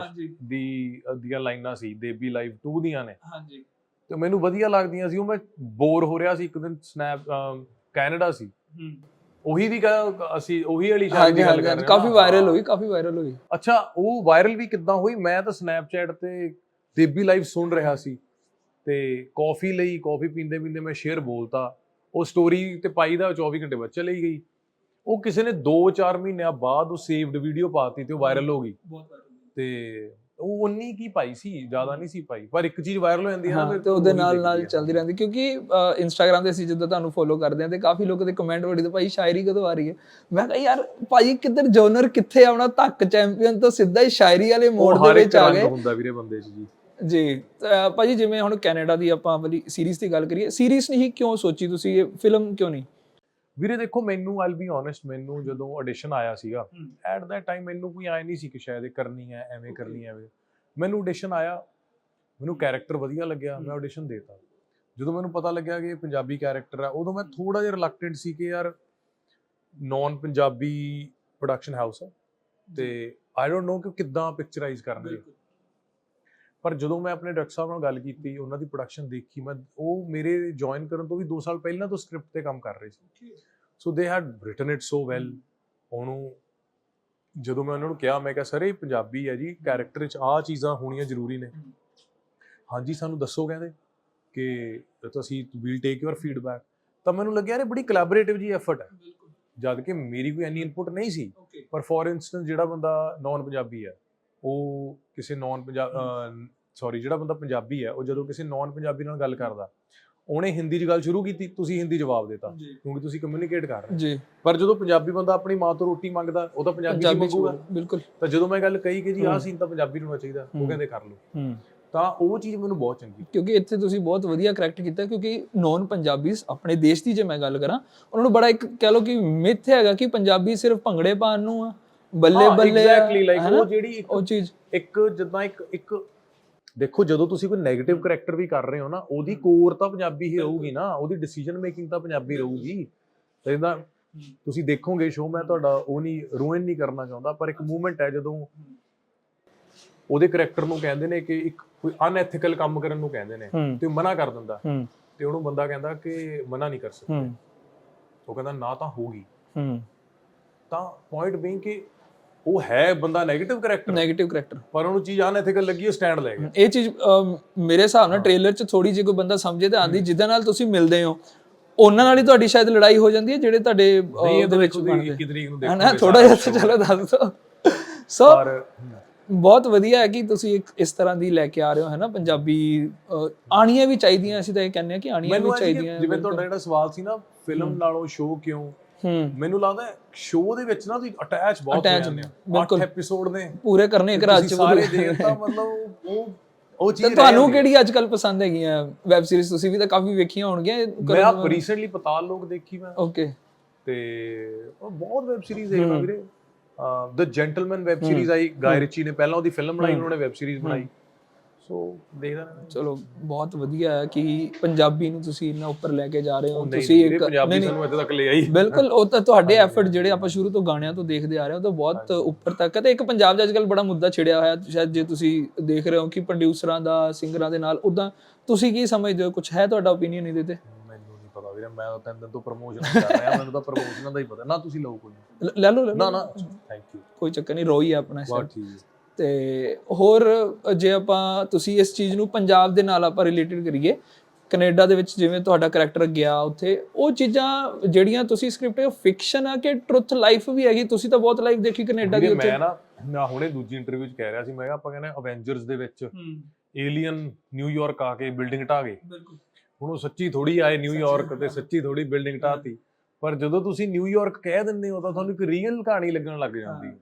ਦੀ ਦੀਆਂ ਲਾਈਨਾਂ ਸੀ ਦੇਬੀ ਲਾਈਵ 2 ਦੀਆਂ ਨੇ। ਹਾਂਜੀ। ਤੇ ਮੈਨੂੰ ਵਧੀਆ ਲੱਗਦੀਆਂ ਸੀ ਉਹ ਮੈਂ ਬੋਰ ਹੋ ਰਿਹਾ ਸੀ ਇੱਕ ਦਿਨ ਸਨੈਪ ਕੈਨੇਡਾ ਸੀ। ਉਹੀ ਦੀ ਅਸੀਂ ਉਹੀ ਵਾਲੀ ਸ਼ਾਇਰੀ ਹਾਂਜੀ ਦੀ ਗੱਲ ਕਰ ਰਹੇ ਕਾਫੀ। ਵਾਇਰਲ ਹੋਈ ਕਾਫੀ ਵਾਇਰਲ ਹੋਈ। ਅੱਛਾ ਉਹ ਵਾਇਰਲ ਵੀ ਕਿੱਦਾਂ ਹੋਈ? ਮੈਂ ਤਾਂ ਸਨੈਪਚੈਟ ਤੇ ਦੇਬੀ ਲਾਈਵ ਸੁਣ ਰਿਹਾ ਸੀ। ਤੇ ਕਾਫੀ ਲਈ ਕਾਫੀ ਪੀਂਦੇ ਪੀਂਦੇ ਮੈਂ ਸ਼ੇਅਰ ਬੋਲਤਾ। ਉਹ ਸਟੋਰੀ ਤੇ ਪਾਈ ਦਾ 24 ਘੰਟੇ ਬਾਅਦ ਚਲੀ ਗਈ। ਉਹ ਕਿਸੇ ਨੇ 2-4 ਮਹੀਨਿਆਂ ਬਾਅਦ ਉਹ ਸੇਵਡ ਵੀਡੀਓ ਪਾਤੀ ਤੇ ਉਹ ਵਾਇਰਲ ਹੋ ਗਈ। ਬਹੁਤ ਵਾਇਰਲ ਤੇ ਉਹ ਉਨੀ ਕੀ ਪਾਈ ਸੀ ਜ਼ਿਆਦਾ ਨਹੀਂ ਸੀ ਪਾਈ ਪਰ ਇੱਕ ਚੀਜ਼ ਵਾਇਰਲ ਹੋ ਜਾਂਦੀ ਹੈ ਨਾ ਫਿਰ ਤੇ ਉਹਦੇ ਉਹੀ ਨਾਲ ਨਾਲ। ਚੱਲਦੀ ਰਹਿੰਦੀ ਕਿਉਂਕਿ ਇੰਸਟਾਗ੍ਰam ਤੇ ਅਸੀਂ ਜਦੋਂ ਤੁਹਾਨੂੰ ਫੋਲੋ ਕਰਦੇ ਹਾਂ ਤੇ ਕਾਫੀ ਲੋਕ ਦੇ ਕਮੈਂਟ ਵੜੀ ਤੇ ਭਾਈ ਸ਼ਾਇਰੀ ਕਦੋਂ ਆ ਰਹੀ ਹੈ? ਮੈਂ ਕਿਹਾ ਯਾਰ ਭਾਈ ਕਿੱਧਰ ਜੋਨਰ ਕਿੱਥੇ ਆਉਣਾ ਧੱਕ ਚੈਂਪੀਅਨ ਤੋਂ ਸਿੱਧਾ ਹੀ ਸ਼ਾਇਰੀ ਵਾਲੇ ਮੋੜ ਦੇ ਵਿੱਚ ਆ ਗਏ। ਹੁੰਦਾ ਵੀਰੇ ਬੰਦੇ 'ਚ ਜੀ। ਜੀ ਤਾਂ ਭਾਜੀ ਜਿਵੇਂ ਹੁਣ ਕੈਨੇਡਾ ਦੀ ਆਪਾਂ ਵਾਲੀ ਸੀਰੀਜ਼ ਦੀ ਗੱਲ ਕਰੀਏ ਸੀਰੀਜ਼ ਨਹੀਂ ਕਿਉਂ ਸੋਚੀ ਤੁਸੀਂ? ਇਹ ਫਿਲਮ ਕਿਉਂ ਨਹੀਂ? ਵੀਰੇ ਦੇਖੋ ਮੈਨੂੰ ਆਈਲ ਬੀ ਓਨੈਸਟ ਮੈਨੂੰ ਜਦੋਂ ਆਡੀਸ਼ਨ ਆਇਆ ਸੀਗਾ। ਐਟ that ਟਾਈਮ ਮੈਨੂੰ ਕੋਈ ਆਇਆ ਨਹੀਂ ਸੀ ਕਿ ਸ਼ਾਇਦ ਇਹ ਕਰਨੀ ਹੈ ਐਵੇਂ ਕਰਨੀ ਹੈ ਐਵੇਂ। ਮੈਨੂੰ ਆਡੀਸ਼ਨ ਆਇਆ ਮੈਨੂੰ ਕੈਰੈਕਟਰ ਵਧੀਆ ਲੱਗਿਆ ਮੈਂ ਆਡੀਸ਼ਨ ਦੇਤਾ। ਜਦੋਂ ਮੈਨੂੰ ਪਤਾ ਲੱਗਿਆ ਕਿ ਇਹ ਪੰਜਾਬੀ ਕੈਰੈਕਟਰ ਹੈ ਉਦੋਂ ਮੈਂ ਥੋੜਾ ਜਿਹਾ ਰਿਲੈਕਟੈਂਟ ਸੀ ਕਿ ਯਾਰ ਨਾਨ ਪੰਜਾਬੀ ਪ੍ਰੋਡਕਸ਼ਨ ਹਾਊਸ ਹੈ ਤੇ ਆਈ ਡੋਨਟ ਨੋ ਕਿ ਕਿੱਦਾਂ ਪਿਕਚਰਾਈਜ਼ ਕਰਨਗੇ। ਪਰ ਜਦੋਂ ਮੈਂ ਆਪਣੇ ਡਾਇਰੈਕਟਰ ਸਾਹਿਬ ਨਾਲ ਗੱਲ ਕੀਤੀ ਉਹਨਾਂ ਦੀ ਪ੍ਰੋਡਕਸ਼ਨ ਦੇਖੀ ਮੈਂ ਉਹ ਮੇਰੇ ਜੁਆਇਨ ਕਰਨ ਤੋਂ ਵੀ 2 ਸਾਲ ਪਹਿਲਾਂ ਤੋਂ ਸਕ੍ਰਿਪਟ ਤੇ ਕੰਮ ਕਰ ਰਹੇ ਸੀ। So they had written it so well ਉਹਨੂੰ ਜਦੋਂ ਮੈਂ ਉਹਨਾਂ ਨੂੰ ਕਿਹਾ ਮੈਂ ਕਿਹਾ ਸਰ ਇਹ ਪੰਜਾਬੀ ਹੈ ਜੀ ਕੈਰੈਕਟਰ 'ਚ ਆਹ ਚੀਜ਼ਾਂ ਹੋਣੀਆਂ ਜ਼ਰੂਰੀ ਨੇ। ਹਾਂਜੀ ਸਾਨੂੰ ਦੱਸੋ ਕਹਿੰਦੇ ਕਿ ਤੁਸੀਂ ਵੀਲ ਟੇਕ ਯੂਅਰ ਫੀਡਬੈਕ ਤਾਂ ਮੈਨੂੰ ਲੱਗਿਆ ਇਹ ਬੜੀ ਕੋਲੈਬੋਰੇਟਿਵ ਜੀ ਐਫਰਟ ਹੈ। ਜਦ ਕਿ ਮੇਰੀ ਕੋਈ ਐਨੀ ਇਨਪੁਟ ਨਹੀਂ ਸੀ। ਪਰ ਫੋਰ ਇਨਸਟੈਂਸ ਜਿਹੜਾ ਬੰਦਾ ਨਾਨ ਪੰਜਾਬੀ ਹੈ ਉਹ ਕਿਸੇ ਨਾਨ ਪੰਜਾਬ ਸੌਰੀ ਜਿਹੜਾ ਬੰਦਾ ਪੰਜਾਬੀ ਹੈ ਉਹ ਜਦੋਂ ਕਿਸੇ ਨਾਨ ਪੰਜਾਬੀ ਨਾਲ ਗੱਲ ਕਰਦਾ ਉਹਨੇ ਹਿੰਦੀ 'ਚ ਗੱਲ ਸ਼ੁਰੂ ਕੀਤੀ ਤੁਸੀਂ ਹਿੰਦੀ ਜਵਾਬ ਦਿੱਤਾ ਕਿਉਂਕਿ ਤੁਸੀਂ ਕਮਿਊਨੀਕੇਟ ਕਰ ਰਹੇ। ਜੀ। ਪਰ ਜਦੋਂ ਪੰਜਾਬੀ ਬੰਦਾ ਆਪਣੀ ਮਾਂ ਤੋਂ ਰੋਟੀ ਮੰਗਦਾ ਉਹ ਤਾਂ ਪੰਜਾਬੀ 'ਚ ਪੰਜਾਬੀ ਮੰਗੂਗਾ। ਬੋਲੋ, ਬਿਲਕੁਲ। ਤਾਂ ਜਦੋਂ ਮੈਂ ਗੱਲ ਕਹੀ ਕਿ ਜੀ ਆਹ। ਸੀਨ ਤਾਂ ਪੰਜਾਬੀ ਨੂੰ ਹੋਣਾ ਚਾਹੀਦਾ ਉਹ। ਕਹਿੰਦੇ ਕਰ ਲਓ। ਤਾਂ ਉਹ ਚੀਜ਼ ਮੈਨੂੰ ਬਹੁਤ ਚੰਗੀ ਕਿਉਂਕਿ ਇੱਥੇ ਤੁਸੀਂ ਬਹੁਤ ਵਧੀਆ ਕਰੈਕਟ ਕੀਤਾ ਕਿਉਂਕਿ ਨੌਨ ਪੰਜਾਬੀਸ ਆਪਣੇ ਦੇਸ਼ ਦੀ ਜੇ ਮੈਂ ਗੱਲ ਕਰਾਂ ਉਹਨਾਂ ਨੂੰ ਬੜਾ ਇੱਕ ਕਹਿ ਲਓ ਕਿ ਮਿਥ ਹੈਗਾ ਕਿ ਪੰਜਾਬੀ ਸਿਰਫ ਭੰਗੜੇ ਪਾਉਣ ਨੂੰ ਆ। ਬੱਲੇ ਬੱਲੇ ਐਗਜ਼ੈਕਟਲੀ ਲਾਈਕ? ਉਹ ਜਿਹੜੀ ਇੱਕ ਉਹ ਚੀਜ਼। ਇੱਕ ਜਿੱਦਾਂ ਇੱਕ ਇੱਕ ਦੇਖੋ ਜਦੋਂ ਤੁਸੀਂ ਕੋਈ 네ਗੇਟਿਵ ਕੈਰੈਕਟਰ ਵੀ ਕਰ ਰਹੇ ਹੋ ਨਾ ਉਹਦੀ ਕੋਰ ਤਾਂ ਪੰਜਾਬੀ ਹੀ ਰਹੂਗੀ ਨਾ ਉਹਦੀ ਡਿਸੀਜਨ ਮੇਕਿੰਗ ਤਾਂ ਪੰਜਾਬੀ ਰਹੂਗੀ। ਤੇ ਇਹਦਾ ਤੁਸੀਂ ਦੇਖੋਗੇ ਸ਼ੋਅ ਮੈਂ ਤੁਹਾਡਾ ਉਹ ਨਹੀਂ ਰੂਇਨ ਨਹੀਂ ਕਰਨਾ ਚਾਹੁੰਦਾ ਪਰ ਇੱਕ ਮੂਵਮੈਂਟ ਹੈ ਜਦੋਂ ਉਹਦੇ ਕੈਰੈਕਟਰ ਨੂੰ ਕਹਿੰਦੇ ਨੇ ਕਿ ਇੱਕ ਕੋਈ ਅਨਐਥੀਕਲ ਕੰਮ ਕਰਨ ਨੂੰ ਕਹਿੰਦੇ ਨੇ ਤੇ ਉਹ ਮਨਾ ਕਰ ਦਿੰਦਾ। ਤੇ ਉਹਨੂੰ ਬੰਦਾ ਕਹਿੰਦਾ ਕਿ ਮਨਾ ਨਹੀਂ ਕਰ ਸਕਦਾ। ਉਹ ਕਹਿੰਦਾ ਨਾ ਤਾਂ ਹੋਗੀ ਤਾਂ ਪੁਆਇੰਟ ਬੀਇੰਗ ਕਿ ਉਹ ਹੈ ਬੰਦਾ 네ਗੇਟਿਵ ਕੈਰੈਕਟਰ 네ਗੇਟਿਵ ਕਰੈਕਟਰ ਪਰ ਉਹਨੂੰ ਚੀਜ਼ ਅਨਐਥੀਕਲ ਲੱਗੀ ਉਹ ਸਟੈਂਡ ਲੈ ਗਿਆ। ਇਹ ਚੀਜ਼ ਮੇਰੇ ਹਿਸਾਬ ਨਾਲ ਟ੍ਰੇਲਰ 'ਚ ਥੋੜੀ ਜਿਹੀ ਕੋਈ ਬੰਦਾ ਸਮਝੇ ਤਾਂ ਆਂਦੀ ਜਿੱਦਾਂ ਨਾਲ ਤੁਸੀਂ ਮਿਲਦੇ ਹੋ ਉਹਨਾਂ ਨਾਲ ਹੀ ਤੁਹਾਡੀ ਸ਼ਾਇਦ ਲੜਾਈ ਹੋ ਜਾਂਦੀ ਹੈ ਜਿਹੜੇ ਤੁਹਾਡੇ ਉਹਦੇ ਵਿੱਚ ਦੇਖੋ ਬਣਦੇ। 21 ਤਰੀਕ ਨੂੰ ਹਨਾ ਦੇਖੋਗੇ ਥੋੜਾ ਜਿਹਾ ਚਲੋ ਦੱਸ ਦਿਓ। ਸੋ ਬਹੁਤ ਵਧੀਆ ਹੈ ਕਿ ਤੁਸੀਂ ਇੱਕ ਇਸ ਤਰ੍ਹਾਂ ਦੀ ਲੈ ਕੇ ਆ ਰਹੇ ਹੋ ਹੈ ਨਾ? ਪੰਜਾਬੀ ਆਣੀਆਂ ਵੀ ਚਾਹੀਦੀਆਂ ਅਸੀਂ ਤਾਂ ਇਹ ਕਹਿੰਦੇ ਆ ਕਿ ਆਣੀਆਂ ਵੀ ਚਾਹੀਦੀਆਂ ਜਿਵੇਂ ਤੁਹਾਡਾ ਜਿਹੜਾ ਸਵਾਲ ਸੀ ਨਾ ਫਿਲਮ ਨਾਲੋਂ ਸ਼ੋਅ ਕਿਉਂ? ਮੈਨੂੰ ਲੱਗਦਾ ਸ਼ੋਅ ਦੇ ਵਿੱਚ ਨਾ ਤੁਸੀਂ ਅਟੈਚ ਬਹੁਤ ਹੋ ਜਾਂਦੇ ਹੋ। ਬਿਲਕੁਲ। 8 ਐਪੀਸੋਡ ਨੇ। ਪੂਰੇ ਕਰਨੇ ਇੱਕ ਰਾਤ ਚ ਸਾਰੇ ਪੂਰੇ। ਦੇਰ ਤਾਂ ਮਤਲਬ ਉਹ ਉਹ ਚੀਜ਼ ਤੁਹਾਨੂੰ ਕਿਹੜੀ ਅੱਜ ਕੱਲ ਪਸੰਦ ਹੈਗੀਆਂ ਵੈਬ ਸੀਰੀਜ਼ ਤੁਸੀਂ ਵੀ ਤਾਂ ਕਾਫੀ ਵੇਖੀਆਂ ਹੋਣਗੀਆਂ ਮੈਂ ਆਪ ਰੀਸੈਂਟਲੀ ਪਤਾਲ ਲੋਕ ਦੇਖੀ ਮੈਂ। ਓਕੇ ਤੇ ਉਹ ਬਹੁਤ ਵੈਬ ਸੀਰੀਜ਼ ਦੇਖਦਾ ਵੀਰੇ। The gentlemen web series I Guy Ritchie ਨੇ ਪਹਿਲਾਂ ਉਹਦੀ ਫਿਲਮ ਬਣਾਈ ਉਹਨਾਂ ਨੇ ਵੈਬ ਸੀਰੀਜ਼ ਬਣਾਈ। ਸੋ ਦੇਖਦਾ। ਚਲੋ ਬਹੁਤ ਵਧੀਆ ਹੈ ਕਿ ਪੰਜਾਬੀ ਨੂੰ ਤੁਸੀਂ ਇੰਨਾ ਉੱਪਰ ਲੈ ਕੇ ਜਾ ਰਹੇ ਹੋ। ਤੁਸੀਂ ਇੱਕ ਪੰਜਾਬੀ ਸਾਨੂੰ ਇੱਥੇ ਤੱਕ ਲੈ ਆਈ। ਬਿਲਕੁਲ ਉਹ ਤਾਂ ਤੁਹਾਡੇ ਐਫਰਟ ਜਿਹੜੇ ਆਪਾਂ ਸ਼ੁਰੂ ਤੋਂ ਗਾਣਿਆਂ ਤੋਂ ਦੇਖਦੇ ਆ ਰਹੇ ਹਾਂ ਉਹ ਤਾਂ ਬਹੁਤ ਉੱਪਰ ਤੱਕ ਹੈ। ਤੇ ਇੱਕ ਪੰਜਾਬ 'ਚ ਅੱਜਕੱਲ ਬੜਾ ਮੁੱਦਾ ਛਿੜਿਆ ਹੋਇਆ ਸ਼ਾਇਦ ਜੇ ਤੁਸੀਂ ਦੇਖ ਰਹੇ ਹੋ ਕਿ ਪ੍ਰੋਡਿਊਸਰਾਂ ਦਾ ਸਿੰਗਰਾਂ ਦੇ ਨਾਲ ਉਦਾਂ ਤੁਸੀਂ ਕੀ ਸਮਝਦੇ ਹੋ? ਕੁਝ ਹੈ ਤੁਹਾਡਾ ਓਪੀਨੀਅਨ ਇਹਦੇ ਤੇ? ਮੈਨੂੰ ਨਹੀਂ ਪਤਾ ਵੀਰੇ ਮੈਂ ਤਾਂ ਤਿੰਨ ਦਿਨ ਤੋਂ ਪ੍ਰਮੋਸ਼ਨ ਕਰ ਰਿਹਾ ਮੈਨੂੰ ਤਾਂ ਪ੍ਰਮੋਸ਼ਨਾਂ ਦਾ ਹੀ ਪਤਾ। ਨਾ ਤੁਸੀਂ ਲਓ ਕੋਈ। ਲ- ਲਓ ਲੈ ਨਾ ਲਓ। ਨਾ ਥੈਂਕ ਯੂ ਕੋਈ ਚੱਕਰ ਨਹੀਂ ਰੋਈ ਆਪਣਾ ਬਹੁਤ ਠੀਕ ਹੈ। ਤੇ ਹੋਰ ਜੇ ਆਪਾਂ ਤੁਸੀਂ ਇਸ ਚੀਜ਼ ਨੂੰ ਪੰਜਾਬ ਦੇ ਨਾਲ ਆਪਾਂ ਰਿਲੇਟਡ ਕਰੀਏ ਕੈਨੇਡਾ ਦੇ ਵਿੱਚ ਜਿਵੇਂ ਤੁਹਾਡਾ ਕੈਰੈਕਟਰ ਗਿਆ ਉੱਥੇ ਉਹ ਚੀਜ਼ਾਂ ਜਿਹੜੀਆਂ ਤੁਸੀਂ ਸਕ੍ਰਿਪਟ ਫਿਕਸ਼ਨ ਆ ਕਿ ਟਰੁੱਥ ਲਾਈਫ ਵੀ ਹੈਗੀ? ਤੁਸੀਂ ਤਾਂ ਬਹੁਤ ਲਾਈਫ ਦੇਖੀ ਕੈਨੇਡਾ ਦੀ ਉੱਥੇ। ਮੈਂ ਨਾ ਮੈਂ ਹੁਣੇ ਦੂਜੀ ਇੰਟਰਵਿਊ 'ਚ ਕਹਿ ਰਿਹਾ ਸੀ ਮੈਂ ਕਿਹਾ ਆਪਾਂ ਕਹਿੰਦੇ ਅਵੈਂਜਰਸ ਦੇ ਵਿੱਚ ਏਲੀਅਨ ਨਿਊਯਾਰਕ ਆ ਕੇ ਬਿਲਡਿੰਗ ਢਾ ਗਏ। ਬਿਲਕੁਲ। ਹੁਣ ਉਹ ਸੱਚੀ ਥੋੜੀ ਆਏ ਨਿਊਯਾਰਕ ਤੇ ਸੱਚੀ ਥੋੜੀ ਬਿਲਡਿੰਗ ਢਾਤੀ। ਪਰ ਜਦੋਂ ਤੁਸੀਂ ਨਿਊਯਾਰਕ ਕਹਿ ਦਿੰਦੇ ਹੋ ਤਾਂ ਤੁਹਾਨੂੰ ਇੱਕ ਰੀਅਲ ਕਹਾਣੀ ਲੱਗਣ ਲੱਗ ਜਾਂਦੀ। ਹੈ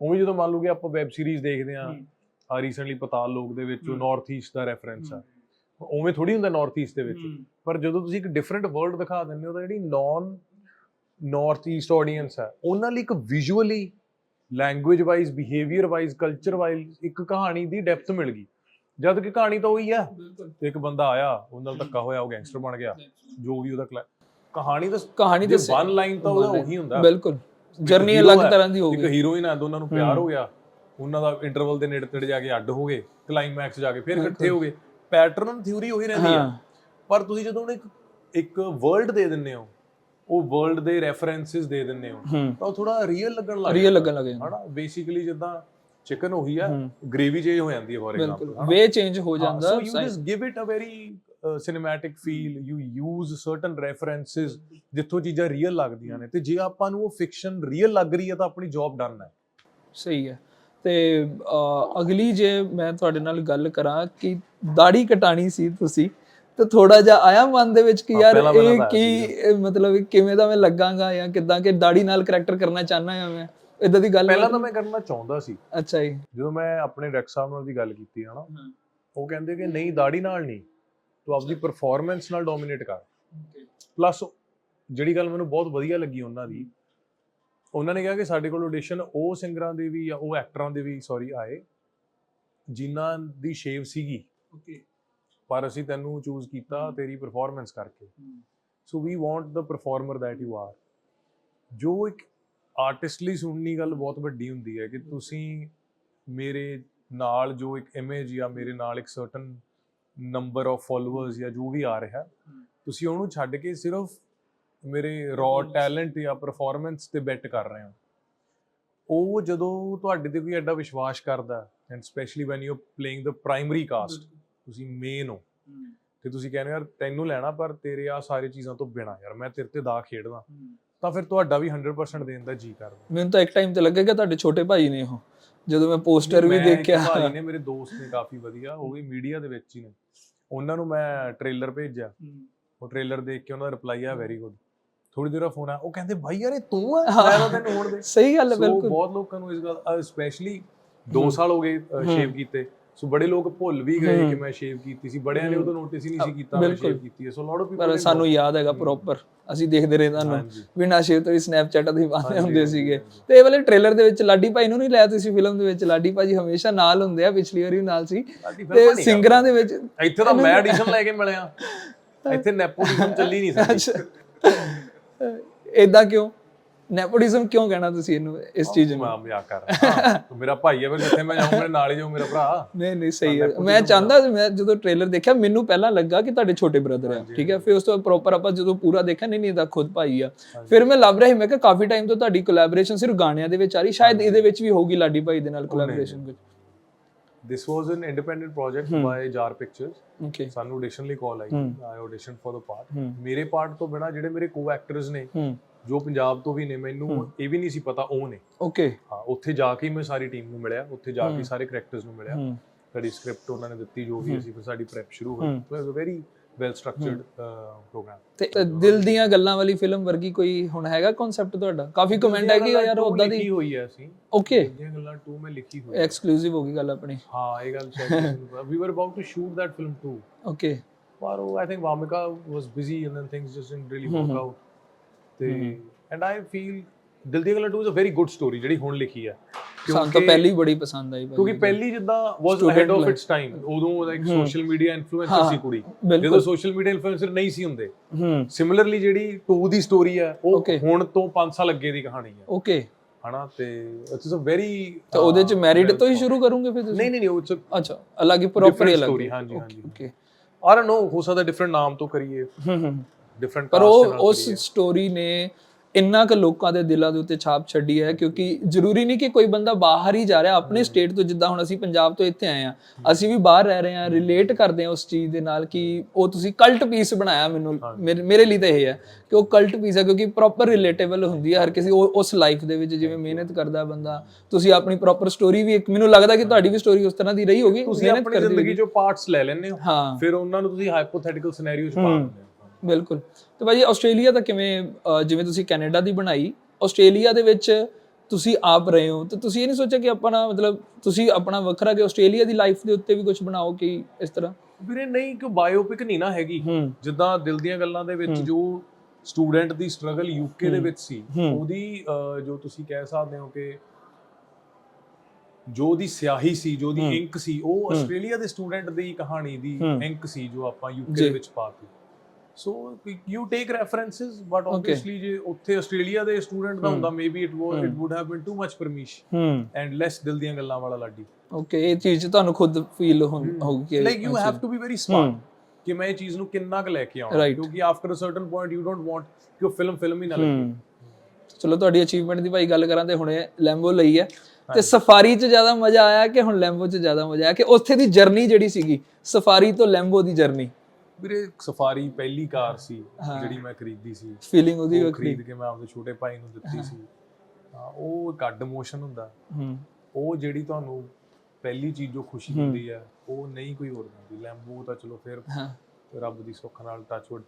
ਉਵੇਂ ਜਦੋਂ ਮੰਨ ਲਓ ਕਿ ਆਪਾਂ ਵੈਬ ਸੀਰੀਜ਼ ਦੇਖਦੇ ਆ ਆ ਰੀਸੈਂਟਲੀ ਪਤਾਲ ਲੋਕ ਦੇ ਵਿੱਚ ਉਹ ਨਾਰਥ ਈਸਟ ਦਾ ਰੈਫਰੈਂਸ ਆ। ਉਵੇਂ ਥੋੜੀ ਹੁੰਦਾ ਨਾਰਥ ਈਸਟ ਦੇ ਵਿੱਚ। ਪਰ ਜਦੋਂ ਤੁਸੀਂ ਇੱਕ ਡਿਫਰੈਂਟ ਵਰਲਡ ਦਿਖਾ ਦਿੰਦੇ ਹੋ ਤਾਂ ਜਿਹੜੀ ਨਾਨ ਨਾਰਥ ਈਸਟ ਆਡੀਅנס ਹੈ ਉਹਨਾਂ ਲਈ ਇੱਕ visually language wise behaviour wise culture wise ਇੱਕ ਕਹਾਣੀ ਦੀ ਡੈਪਥ ਮਿਲ ਗਈ। ਜਦ ਕਿ ਕਹਾਣੀ ਤਾਂ ਉਹੀ ਆ। ਇੱਕ ਬੰਦਾ ਆਇਆ ਉਹਨਾਂ ਨਾਲ ਧੱਕਾ ਹੋਇਆ ਉਹ ਗੈਂਗਸਟਰ ਬਣ ਗਿਆ। ਜੋ ਵੀ ਉਹਦਾ ਕਹਾਣੀ ਤਾਂ ਕਹਾਣੀ ਤੇ ਵਨ ਲਾਈਨ ਤਾਂ ਉਹਦਾ ਉਹੀ ਹੁੰਦਾ। ਬਿਲਕੁਲ। ਜਰਨੀ ਅਲੱਗ ਹੈ, ਤਰ੍ਹਾਂ ਦੀ ਇੱਕ ਹੋਊਗੀ ਹੀਰੋਇਨ ਆ ਦੋਨਾਂ ਨੂੰ ਪਿਆਰ। ਹੋ ਗਿਆ। ਉਹਨਾਂ ਦਾ ਇੰਟਰਵਲ ਦੇ ਨੇੜੇ ਤੇੜੇ ਜਾ ਕੇ ਅੱਡ ਹੋ ਗਏ ਕਲਾਈਮੈਕਸ ਜਾ ਕੇ ਫਿਰ ਇਕੱਠੇ। ਹੋ ਗਏ। ਪੈਟਰਨ ਥਿਊਰੀ ਉਹੀ ਰਹਿੰਦੀ ਆ। ਹਾਂ। ਪਰ ਤੁਸੀਂ ਜਦੋਂ ਉਹਨੂੰ ਇੱਕ ਇੱਕ ਵਰਲਡ ਦੇ ਦਿੰਦੇ ਹੋ ਉਹ ਵਰਲਡ ਦੇ ਰੈਫਰੈਂਸਸ ਦੇ ਦਿੰਦੇ ਹੋ ਹੂੰ। ਤਾਂ ਉਹ ਥੋੜਾ ਰੀਅਲ ਲੱਗਣ ਲੱਗ ਰੀਅਲ ਲੱਗਣ ਲੱਗੇ ਹਨਾ? ਬੇਸਿਕਲੀ ਜਿੱਦਾਂ ਚਿਕਨ ਉਹੀ ਆ। ਗ੍ਰੇਵੀ ਚੇਂਜ ਹੋ ਜਾਂਦੀ ਹੈ ਫੋਰ ਐਗਜ਼ਾਮਪਲ ਵੇ ਚੇਂਜ ਹੋ ਜਾਂਦਾ you just give it a very uh, cinematic feel you use certain references ਜਿੱਥੋਂ ਚੀਜ਼ਾਂ ਰੀਅਲ ਲੱਗਦੀਆਂ ਨੇ। ਤੇ ਜੇ ਆਪਾਂ ਨੂੰ ਉਹ ਫਿਕਸ਼ਨ ਰੀਅਲ ਲੱਗ ਰਹੀ ਹੈ ਤਾਂ ਆਪਣੀ ਜੌਬ ਡਨ ਹੈ। ਸਹੀ ਹੈ। ਤੇ ਅਗਲੀ ਜੇ ਮੈਂ ਤੁਹਾਡੇ ਨਾਲ ਗੱਲ ਕਰਾਂ ਕਿ ਦਾੜੀ ਕਟਾਣੀ ਸੀ ਤੁਸੀਂ ਤੇ ਥੋੜਾ ਜਿਹਾ ਆਇਆ ਮਨ ਦੇ ਵਿੱਚ ਕਿ ਯਾਰ ਇਹ ਕੀ ਮਤਲਬ ਕਿਵੇਂ ਦਾ ਮੈਂ ਲੱਗਾਂਗਾ ਜਾਂ ਕਿਦਾਂ ਕਿ ਦਾੜੀ ਨਾਲ ਕਰੈਕਟਰ ਕਰਨਾ ਚਾਹਨਾ ਹਾਂ ਮੈਂ। ਇਦਾਂ ਦੀ ਗੱਲ ਪਹਿਲਾਂ ਤਾਂ ਮੈਂ ਕਰਨਾ ਚਾਹੁੰਦਾ ਸੀ। ਅੱਛਾ ਜੀ। ਜਦੋਂ ਮੈਂ ਆਪਣੇ ਡਾਇਰੈਕਟਰ ਸਾਹਿਬ ਨਾਲ ਵੀ ਗੱਲ ਕੀਤੀ ਹੈ ਨਾ ਉਹ ਕਹਿੰਦੇ ਕਿ ਨਹੀਂ ਦਾੜੀ ਨਾਲ ਨਹੀਂ ਤੂੰ ਆਪਦੀ ਪਰਫਾਰਮੈਂਸ ਨਾਲ ਡੋਮਿਨੇਟ ਕਰ। ਪਲੱਸ ਜਿਹੜੀ ਗੱਲ ਮੈਨੂੰ ਬਹੁਤ ਵਧੀਆ ਲੱਗੀ ਉਹਨਾਂ ਦੀ ਉਹਨਾਂ ਨੇ ਕਿਹਾ ਕਿ ਸਾਡੇ ਕੋਲ ਆਡੀਸ਼ਨ ਉਹ ਸਿੰਗਰਾਂ ਦੇ ਵੀ ਜਾਂ ਉਹ ਐਕਟਰਾਂ ਦੇ ਵੀ ਸੌਰੀ ਆਏ ਜਿਨ੍ਹਾਂ ਦੀ ਸ਼ੇਵ ਸੀਗੀ। ਓਕੇ ਪਰ ਅਸੀਂ ਤੈਨੂੰ ਚੂਜ਼ ਕੀਤਾ ਤੇਰੀ ਪਰਫਾਰਮੈਂਸ ਕਰਕੇ। So we want the performer that you are ਜੋ ਇੱਕ ਆਰਟਿਸਟ ਲਈ ਸੁਣਨੀ ਗੱਲ ਬਹੁਤ ਵੱਡੀ ਹੁੰਦੀ ਹੈ ਕਿ ਤੁਸੀਂ ਮੇਰੇ ਨਾਲ ਜੋ ਇੱਕ ਇਮੇਜ ਜਾਂ ਮੇਰੇ ਨਾਲ ਇੱਕ ਸਰਟਨ ਨੰਬਰ ਆਫ ਫਾਲੋਅਰਸ ਜਾਂ ਜੋ ਵੀ ਆ ਰਿਹਾ ਤੁਸੀਂ ਉਹਨੂੰ ਛੱਡ ਕੇ ਸਿਰਫ ਮੇਰੇ ਰॉ ਟੈਲੈਂਟ ਜਾਂ ਪਰਫਾਰਮੈਂਸ ਤੇ ਬੈਟ ਕਰ ਰਹੇ ਹੋ। ਉਹ ਜਦੋਂ ਤੁਹਾਡੇ ਤੇ ਕੋਈ ਐਡਾ ਵਿਸ਼ਵਾਸ ਕਰਦਾ and specially when you playing the primary cast ਤੁਸੀਂ ਮੇਨ ਹੋ। ਤੇ ਤੁਸੀਂ ਕਹਿੰਦੇ ਯਾਰ ਤੈਨੂੰ ਲੈਣਾ ਪਰ ਤੇਰੇ ਆ ਸਾਰੀ ਚੀਜ਼ਾਂ ਤੋਂ ਬਿਨਾ ਯਾਰ ਮੈਂ ਤੇਰੇ ਤੇ ਦਾ ਖੇਡਦਾ। ਤਾਂ ਫਿਰ ਤੁਹਾਡਾ ਵੀ 100% ਦੇਣ ਦਾ ਜੀ ਕਰਦਾ। ਮੈਨੂੰ ਤਾਂ ਇੱਕ ਟਾਈਮ ਤੇ ਲੱਗਿਆ ਕਿ ਤੁਹਾਡੇ ਛੋਟੇ ਭਾਈ ਨੇ ਉਹ। ਜਦੋਂ ਮੈਂ ਪੋਸਟਰ ਵੀ ਦੇਖਿਆ। ਭਾਜੀ ਨੇ ਮੇਰੇ ਦੋਸਤ ਨੇ ਕਾਫੀ ਵਧੀਆ ਉਹ ਵੀ ਮੀਡੀਆ ਦੇ ਵਿੱਚ ਹੀ ਨੇ। ਉਹਨਾਂ ਨੂੰ ਮੈਂ ਟ੍ਰੇਲਰ ਭੇਜਿਆ। ਉਹ ਟ੍ਰੇਲਰ ਦੇਖ ਕੇ ਉਹਨਾਂ ਦਾ ਰਿਪਲਾਈ ਆ ਵੈਰੀ ਗੁੱਡ ਥੋੜੀ ਦੇਰ ਫੋਨ ਆ ਉਹ ਕਹਿੰਦੇ ਭਾਈ ਯਾਰ ਇਹ ਤੂੰ ਆ? ਮੈਂ ਤਾਂ ਤੈਨੂੰ ਹੁਣ ਦੇ ਸਹੀ ਗੱਲ ਬਿਲਕੁਲ। ਬਹੁਤ ਲੋਕਾਂ ਨੂੰ ਇਸ ਗੱਲ ਸਪੈਸ਼ਲੀ 2 ਸਾਲ ਹੋ ਗਏ ਸ਼ੇਵ ਕੀਤੇ। ਸੋ ਬੜੇ ਲੋਕ ਭੁੱਲ ਵੀ ਗਏ। ਕਿ ਮੈਂ ਸ਼ੇਵ ਕੀਤੀ ਸੀ। ਬੜਿਆਂ ਨੇ। ਉਦੋਂ ਨੋਟਿਸ ਹੀ ਨਹੀਂ ਸੀ ਕੀਤਾ ਮੈਂ। ਸ਼ੇਵ ਕੀਤੀ ਹੈ। ਸੋ ਲੋਟ ਆਫ ਪਰ ਪੀਪਲ ਸਾਨੂੰ ਯਾਦ ਹੈਗਾ ਪ੍ਰੋਪਰ ਅਸੀਂ ਦੇਖਦੇ ਰਹੇ ਤੁਹਾਨੂੰ। ਬਿਨਾਂ ਸ਼ੇਵ ਤੋਂ ਵੀ ਸਨੈਪਚੈਟ ਤੇ ਪਾਉਂਦੇ ਹਾਂਜੀ, ਹੁੰਦੇ ਸੀਗੇ। ਤੇ ਇਹ ਵਾਲੇ ਟ੍ਰੇਲਰ ਦੇ ਵਿੱਚ ਲਾਡੀ ਭਾਈ ਨੂੰ ਨਹੀਂ ਲਿਆ ਤੁਸੀਂ ਫਿਲਮ ਦੇ ਵਿੱਚ? ਲਾਡੀ ਭਾਜੀ ਹਮੇਸ਼ਾ ਨਾਲ ਹੁੰਦੇ ਆ ਪਿਛਲੀ ਵਾਰੀ ਵੀ ਨਾਲ ਸੀ। ਤੇ ਸਿੰਗਰਾਂ ਦੇ ਵਿੱਚ। ਇੱਥੇ ਤਾਂ ਮੈਂ ਐਡੀਸ਼ਨ ਲੈ ਕੇ ਮਿਲਿਆ। ਇੱਥੇ ਨੈਪੋਟਿਜ਼ਮ ਚੱਲੀ ਨਹੀਂ ਸਕਦੀ ਇਦਾਂ ਕਿਉਂ? ਨੈਪੋਟਿਜ਼ਮ ਕਿਉਂ ਕਹਿਣਾ ਤੁਸੀਂ ਇਹਨੂੰ ਇਸ ਚੀਜ਼ ਨੂੰ? ਮੈਂ ਮਜ਼ਾਕ ਕਰ ਰਿਹਾ। ਹਾਂ, ਮੇਰਾ ਭਾਈ ਹੈ ਫਿਰ ਜਿੱਥੇ ਮੈਂ ਜਾਊਂ ਮੇਰੇ ਨਾਲ ਹੀ ਜਾਊ ਮੇਰਾ ਭਰਾ। ਨਹੀਂ ਨਹੀਂ ਸਹੀ ਹੈ। ਮੈਂ ਚਾਹੁੰਦਾ ਮੈਂ ਜਦੋਂ ਟ੍ਰੇਲਰ ਦੇਖਿਆ ਮੈਨੂੰ ਪਹਿਲਾਂ ਲੱਗਾ ਕਿ ਤੁਹਾਡੇ ਛੋਟੇ ਬ੍ਰਦਰ ਆ ਠੀਕ ਹੈ? ਫਿਰ ਉਸ ਤੋਂ ਪ੍ਰੋਪਰ ਆਪਾਂ ਜਦੋਂ ਪੂਰਾ ਦੇਖਿਆ ਨਹੀਂ ਨਹੀਂ ਇਹਦਾ ਖੁਦ ਭਾਈ ਆ। ਫਿਰ ਮੈਂ ਲੱਭ ਰਿਹਾ ਸੀ ਮੈਂ ਕਿਹਾ ਕਾਫੀ ਟਾਈਮ ਤੋਂ ਤੁਹਾਡੀ ਕੋਲੈਬੋਰੇਸ਼ਨ ਸਿਰਫ ਗਾਣਿਆਂ ਦੇ ਵਿੱਚ ਆ ਰਹੀ ਸ਼ਾਇਦ ਇਹਦੇ ਵਿੱਚ ਵੀ ਹੋਊਗੀ ਲਾਡੀ ਭਾਈ ਦੇ ਨਾਲ ਕੋਲੈਬੋਰੇਸ਼ਨ ਵਿੱਚ this was an independent project by Jar pictures okay ਸਾਨੂੰ ਆਡੀਸ਼ਨ ਲਈ ਕਾਲ ਆਈ। ਆਡੀਸ਼ਨ ਫॉर ਦ ਪਾਰਟ ਹੂੰ। ਮੇਰੇ ਪਾਰਟ ਤੋਂ ਬਿਨਾ ਜਿਹੜੇ ਮੇਰੇ ਕੋ ਐਕਟਰਸ ਨੇ ਜੋ ਪੰਜਾਬ ਤੋਂ ਵੀ ਨੇ ਮੈਨੂੰ ਇਹ ਵੀ ਨਹੀਂ ਸੀ ਪਤਾ ਉਹ ਨੇ। ਓਕੇ। ਹਾਂ ਉੱਥੇ ਜਾ ਕੇ ਮੈਂ ਸਾਰੀ ਟੀਮ ਨੂੰ ਮਿਲਿਆ ਉੱਥੇ ਜਾ ਕੇ। ਸਾਰੇ ਕਰੈਕਟਰਸ ਨੂੰ ਮਿਲਿਆ। ਸਾਡੀ ਸਕ੍ਰਿਪਟ ਉਹਨਾਂ ਨੇ ਦਿੱਤੀ ਜੋ ਵੀ। ਅਸੀਂ ਫਿਰ ਸਾਡੀ ਪ੍ਰੈਪ ਸ਼ੁਰੂ ਹੋਈ। It was a very well structured programme ਤੇ ਦਿਲ ਦੀਆਂ ਗੱਲਾਂ ਵਾਲੀ ਫਿਲਮ ਵਰਗੀ ਕੋਈ ਹੁਣ ਹੈਗਾ ਕਨਸੈਪਟ ਤੁਹਾਡਾ? ਕਾਫੀ ਕਮੈਂਟ ਹੈ ਕਿ ਯਾਰ ਉਦਾਂ ਦੀ। ਲਿਖੀ ਹੋਈ ਹੈ ਅਸੀਂ। ਓਕੇ। ਇਹਦੀਆਂ ਗੱਲਾਂ 2 ਮੈਂ ਲਿਖੀ ਹੋਈ ਹੈ। ਐਕਸਕਲੂਸਿਵ ਹੋ ਗਈ ਗੱਲ ਆਪਣੀ। ਹਾਂ ਇਹ ਗੱਲ ਸ਼ਾਇਦ we were about to shoot that film too okay. ਪਰ ਉਹ I think Wamiqa was busy and then things just didn't really work. Out ਤੇ। And I feel Dil Diyan Gallan 2 is a very good story ਜਿਹੜੀ ਹੁਣ ਲਿਖੀ ਹੈ ਸਾਨੂੰ ਤਾਂ ਪਹਿਲੀ ਬੜੀ ਪਸੰਦ ਆਈ ਕਿਉਂਕਿ ਪਹਿਲੀ ਜਿੱਦਾਂ was ahead of. Its time ਉਦੋਂ like hmm. Social media influencer ਸੀ ਕੁੜੀ। ਜਦੋਂ ਸੋਸ਼ਲ ਮੀਡੀਆ ਇਨਫਲੂਐਂਸਰ ਨਹੀਂ ਸੀ ਹੁੰਦੇ ਹੂੰ। ਸਿਮਿਲਰਲੀ ਜਿਹੜੀ 2 ਦੀ ਸਟੋਰੀ ਹੈ ਉਹ. ਹੁਣ ਤੋਂ 5 ਸਾਲ ਅੱਗੇ ਦੀ ਕਹਾਣੀ ਹੈ ਓਕੇ ਹਨਾ ਤੇ ਇਟਸ ਅ ਵੈਰੀ ਤਾਂ ਉਹਦੇ ਚ ਮੈਰਿਡ ਤੋਂ ਹੀ ਸ਼ੁਰੂ ਕਰੋਗੇ ਫਿਰ ਤੁਸੀਂ? ਨਹੀਂ ਨਹੀਂ ਨਹੀਂ ਅ ਅੱਛਾ ਅਲੱਗ ਹੀ ਪ੍ਰੋਪਰ ਹੀ ਅਲੱਗ story, ਹਾਂਜੀ, ਹਾਂਜੀ। ਓਕੇ ਡੋਨਟ ਨੋ ਹੋ ਸਕਦਾ ਡਿਫਰੈਂਟ ਨਾਮ ਤੋਂ ਕਰੀਏ। ਹੂੰ ਹੂੰ। ਡਿਫਰੈਂਟ ਪਰ ਉਹ ਉਸ ਸਟੋਰੀ ਨੇ ਇੰਨਾ ਕੁ ਲੋਕਾਂ ਦੇ ਦਿਲਾਂ ਦੇ ਉੱਤੇ ਛਾਪ ਛੱਡੀ ਹੈ ਕਿਉਂਕਿ ਜ਼ਰੂਰੀ ਨਹੀਂ ਕਿ ਕੋਈ ਬੰਦਾ ਬਾਹਰ ਹੀ ਜਾ ਰਿਹਾ ਆਪਣੇ ਸਟੇਟ ਤੋਂ ਜਿੱਦਾਂ ਹੁਣ ਅਸੀਂ ਪੰਜਾਬ ਤੋਂ ਇੱਥੇ ਆਏ ਆ ਅਸੀਂ ਵੀ ਬਾਹਰ ਰਹਿ ਰਹੇ ਆ ਰਿਲੇਟ ਕਰਦੇ ਆ ਉਸ ਚੀਜ਼ ਦੇ ਨਾਲ ਕਿ ਉਹ ਤੁਸੀਂ ਕਲਟ ਪੀਸ ਬਣਾਇਆ ਮੈਨੂੰ ਮੇਰੇ ਲਈ ਤਾਂ ਇਹ ਹੈ ਕਿ ਉਹ ਕਲਟ ਪੀਸ ਹੈ ਕਿਉਂਕਿ ਪ੍ਰੋਪਰ ਰਿਲੇਟੇਬਲ ਹੁੰਦੀ ਹੈ ਹਰ ਕਿਸੇ ਉਸ ਲਾਈਫ ਦੇ ਵਿੱਚ ਜਿਵੇਂ ਮਿਹਨਤ ਕਰਦਾ ਬੰਦਾ ਤੁਸੀਂ ਆਪਣੀ ਪ੍ਰੋਪਰ ਸਟੋਰੀ ਵੀ ਇੱਕ ਮੈਨੂੰ ਲੱਗਦਾ ਕਿ ਤੁਹਾਡੀ ਵੀ ਸਟੋਰੀ ਉਸ ਤਰ੍ਹਾਂ ਦੀ ਰਹੀ ਹੋਗੀ ਤੁਸੀਂ ਆਪਣੀ ਜ਼ਿੰਦਗੀ ਚੋਂ ਪਾਰਟਸ ਲੈ ਲੈਂਦੇ ਹੋ ਫਿਰ ਉਹਨਾਂ ਨੂੰ ਤੁਸੀਂ ਹਾਈਪੋਥੈਟੀਕਲ ਸਿਨੈਰੀਓ ਚ ਪਾ ਦਿੰਦੇ ਹੋ। ਬਿਲਕੁਲ। ਤੇ ਭਾਜੀ ਆਸਟ੍ਰੇਲੀਆ ਤਾਂ ਕਿਵੇਂ ਅਹ, ਜਿਵੇਂ ਤੁਸੀਂ ਕੈਨੇਡਾ ਦੀ ਬਣਾਈ ਆਸਟ੍ਰੇਲੀਆ ਦੇ ਵਿੱਚ ਤੁਸੀਂ ਆਪ ਰਹੇ ਹੋ ਤੇ ਤੁਸੀਂ ਇਹ ਨਹੀਂ ਸੋਚਿਆ ਕਿ ਆਪਣਾ ਮਤਲਬ ਤੁਸੀਂ ਆਪਣਾ ਵੱਖਰਾ ਕਿ ਆਸਟ੍ਰੇਲੀਆ ਦੀ ਲਾਈਫ ਦੇ ਉੱਤੇ ਵੀ ਕੁਝ ਬਣਾਓ ਕਿ ਇਸ ਤਰ੍ਹਾਂ? ਵੀਰੇ ਨਹੀਂ ਕਿ ਬਾਇਓਪਿਕ ਨਹੀਂ ਨਾ ਹੈਗੀ। ਹੂੰ। ਜਿੱਦਾਂ ਦਿਲ ਦੀਆਂ ਗੱਲਾਂ ਦੇ ਵਿੱਚ ਜੋ ਸਟੂਡੈਂਟ ਦੀ ਸਟਰਗਲ ਯੂਕੇ ਦੇ ਵਿੱਚ ਸੀ ਉਹਦੀ ਅਹ, ਜੋ ਤੁਸੀਂ ਕਹਿ ਸਕਦੇ ਹੋ ਕਿ ਜੋ ਉਹਦੀ ਸਿਆਹੀ ਸੀ ਜੋ ਉਹਦੀ ਇੰਕ ਸੀ ਉਹ ਆਸਟ੍ਰੇਲੀਆ ਦੇ ਸਟੂਡੈਂਟ ਦੀ ਕਹਾਣੀ ਦੀ ਇੰਕ ਸੀ ਜੋ ਆਪਾਂ ਯੂਕੇ ਦੇ ਵਿੱਚ ਪਾਤੀ so you take references but obviously ਜੇ ਉੱਥੇ ਆਸਟ੍ਰੇਲੀਆ ਦੇ ਸਟੂਡੈਂਟ ਦਾ ਹੁੰਦਾ maybe it was it would have been too much Parmish and less Dil Diyan Gallan ਵਾਲਾ ਲਾਡੀ ਓਕੇ ਇਹ ਚੀਜ਼ ਤੁਹਾਨੂੰ ਖੁਦ ਫੀਲ ਹੋਊਗੀ like you have to be very smart ਕਿ ਮੈਂ ਇਹ ਚੀਜ਼ ਨੂੰ ਕਿੰਨਾ ਕੁ ਲੈ ਕੇ Right. ਕਿਉਂਕਿ after a certain point you don't want ਕਿ ਉਹ ਫਿਲਮ ਫਿਲਮ ਹੀ ਨਾ ਲੱਗੇ ਚਲੋ ਤੁਹਾਡੀ ਅਚੀਵਮੈਂਟ ਦੀ ਭਾਈ ਗੱਲ ਕਰਾਂ ਤੇ ਹੁਣੇ ਲੈਂਬੋ ਲਈ ਹੈ ਤੇ ਸਫਾਰੀ 'ਚ ਜ਼ਿਆਦਾ ਮਜ਼ਾ ਆਇਆ ਕਿ ਹੁਣ ਲੈਂਬੋ 'ਚ ਜ਼ਿਆਦਾ ਮਜ਼ਾ ਆਇਆ ਕਿ ਉੱਥੇ ਦੀ ਜਰਨੀ ਜਿਹੜੀ ਸੀਗੀ ਸਫਾਰੀ ਤੋਂ ਲੈਂਬੋ ਦੀ ਜਰਨੀ ਵੀਰੇ ਸਫਾਰੀ ਪਹਿਲੀ ਕਾਰ ਸੀ ਜਿਹੜੀ ਮੈਂ ਖਰੀਦੀ ਸੀ। ਫੀਲਿੰਗ ਉਹਦੀ ਉਹ ਖਰੀਦ ਕੇ ਮੈਂ ਆਪਣੇ ਛੋਟੇ ਭਾਈ ਨੂੰ ਦਿੱਤੀ ਸੀ। ਹਾਂ, ਉਹ ਇੱਕ ਅੱਡ ਇਮੋਸ਼ਨ ਹੁੰਦਾ। ਹੂੰ। ਉਹ ਜਿਹੜੀ ਤੁਹਾਨੂੰ ਪਹਿਲੀ ਚੀਜ਼ ਜੋ ਖੁਸ਼ੀ ਹੁੰਦੀ ਹੈ ਉਹ ਨਹੀਂ ਕੋਈ ਹੋਰ ਦਿੰਦੀ। ਲੈਂਬੋ ਤਾਂ ਚਲੋ ਫਿਰ ਹਾਂ। ਰੱਬ ਦੀ ਸੁੱਖ ਨਾਲ ਟੱਚਵੁੱਡ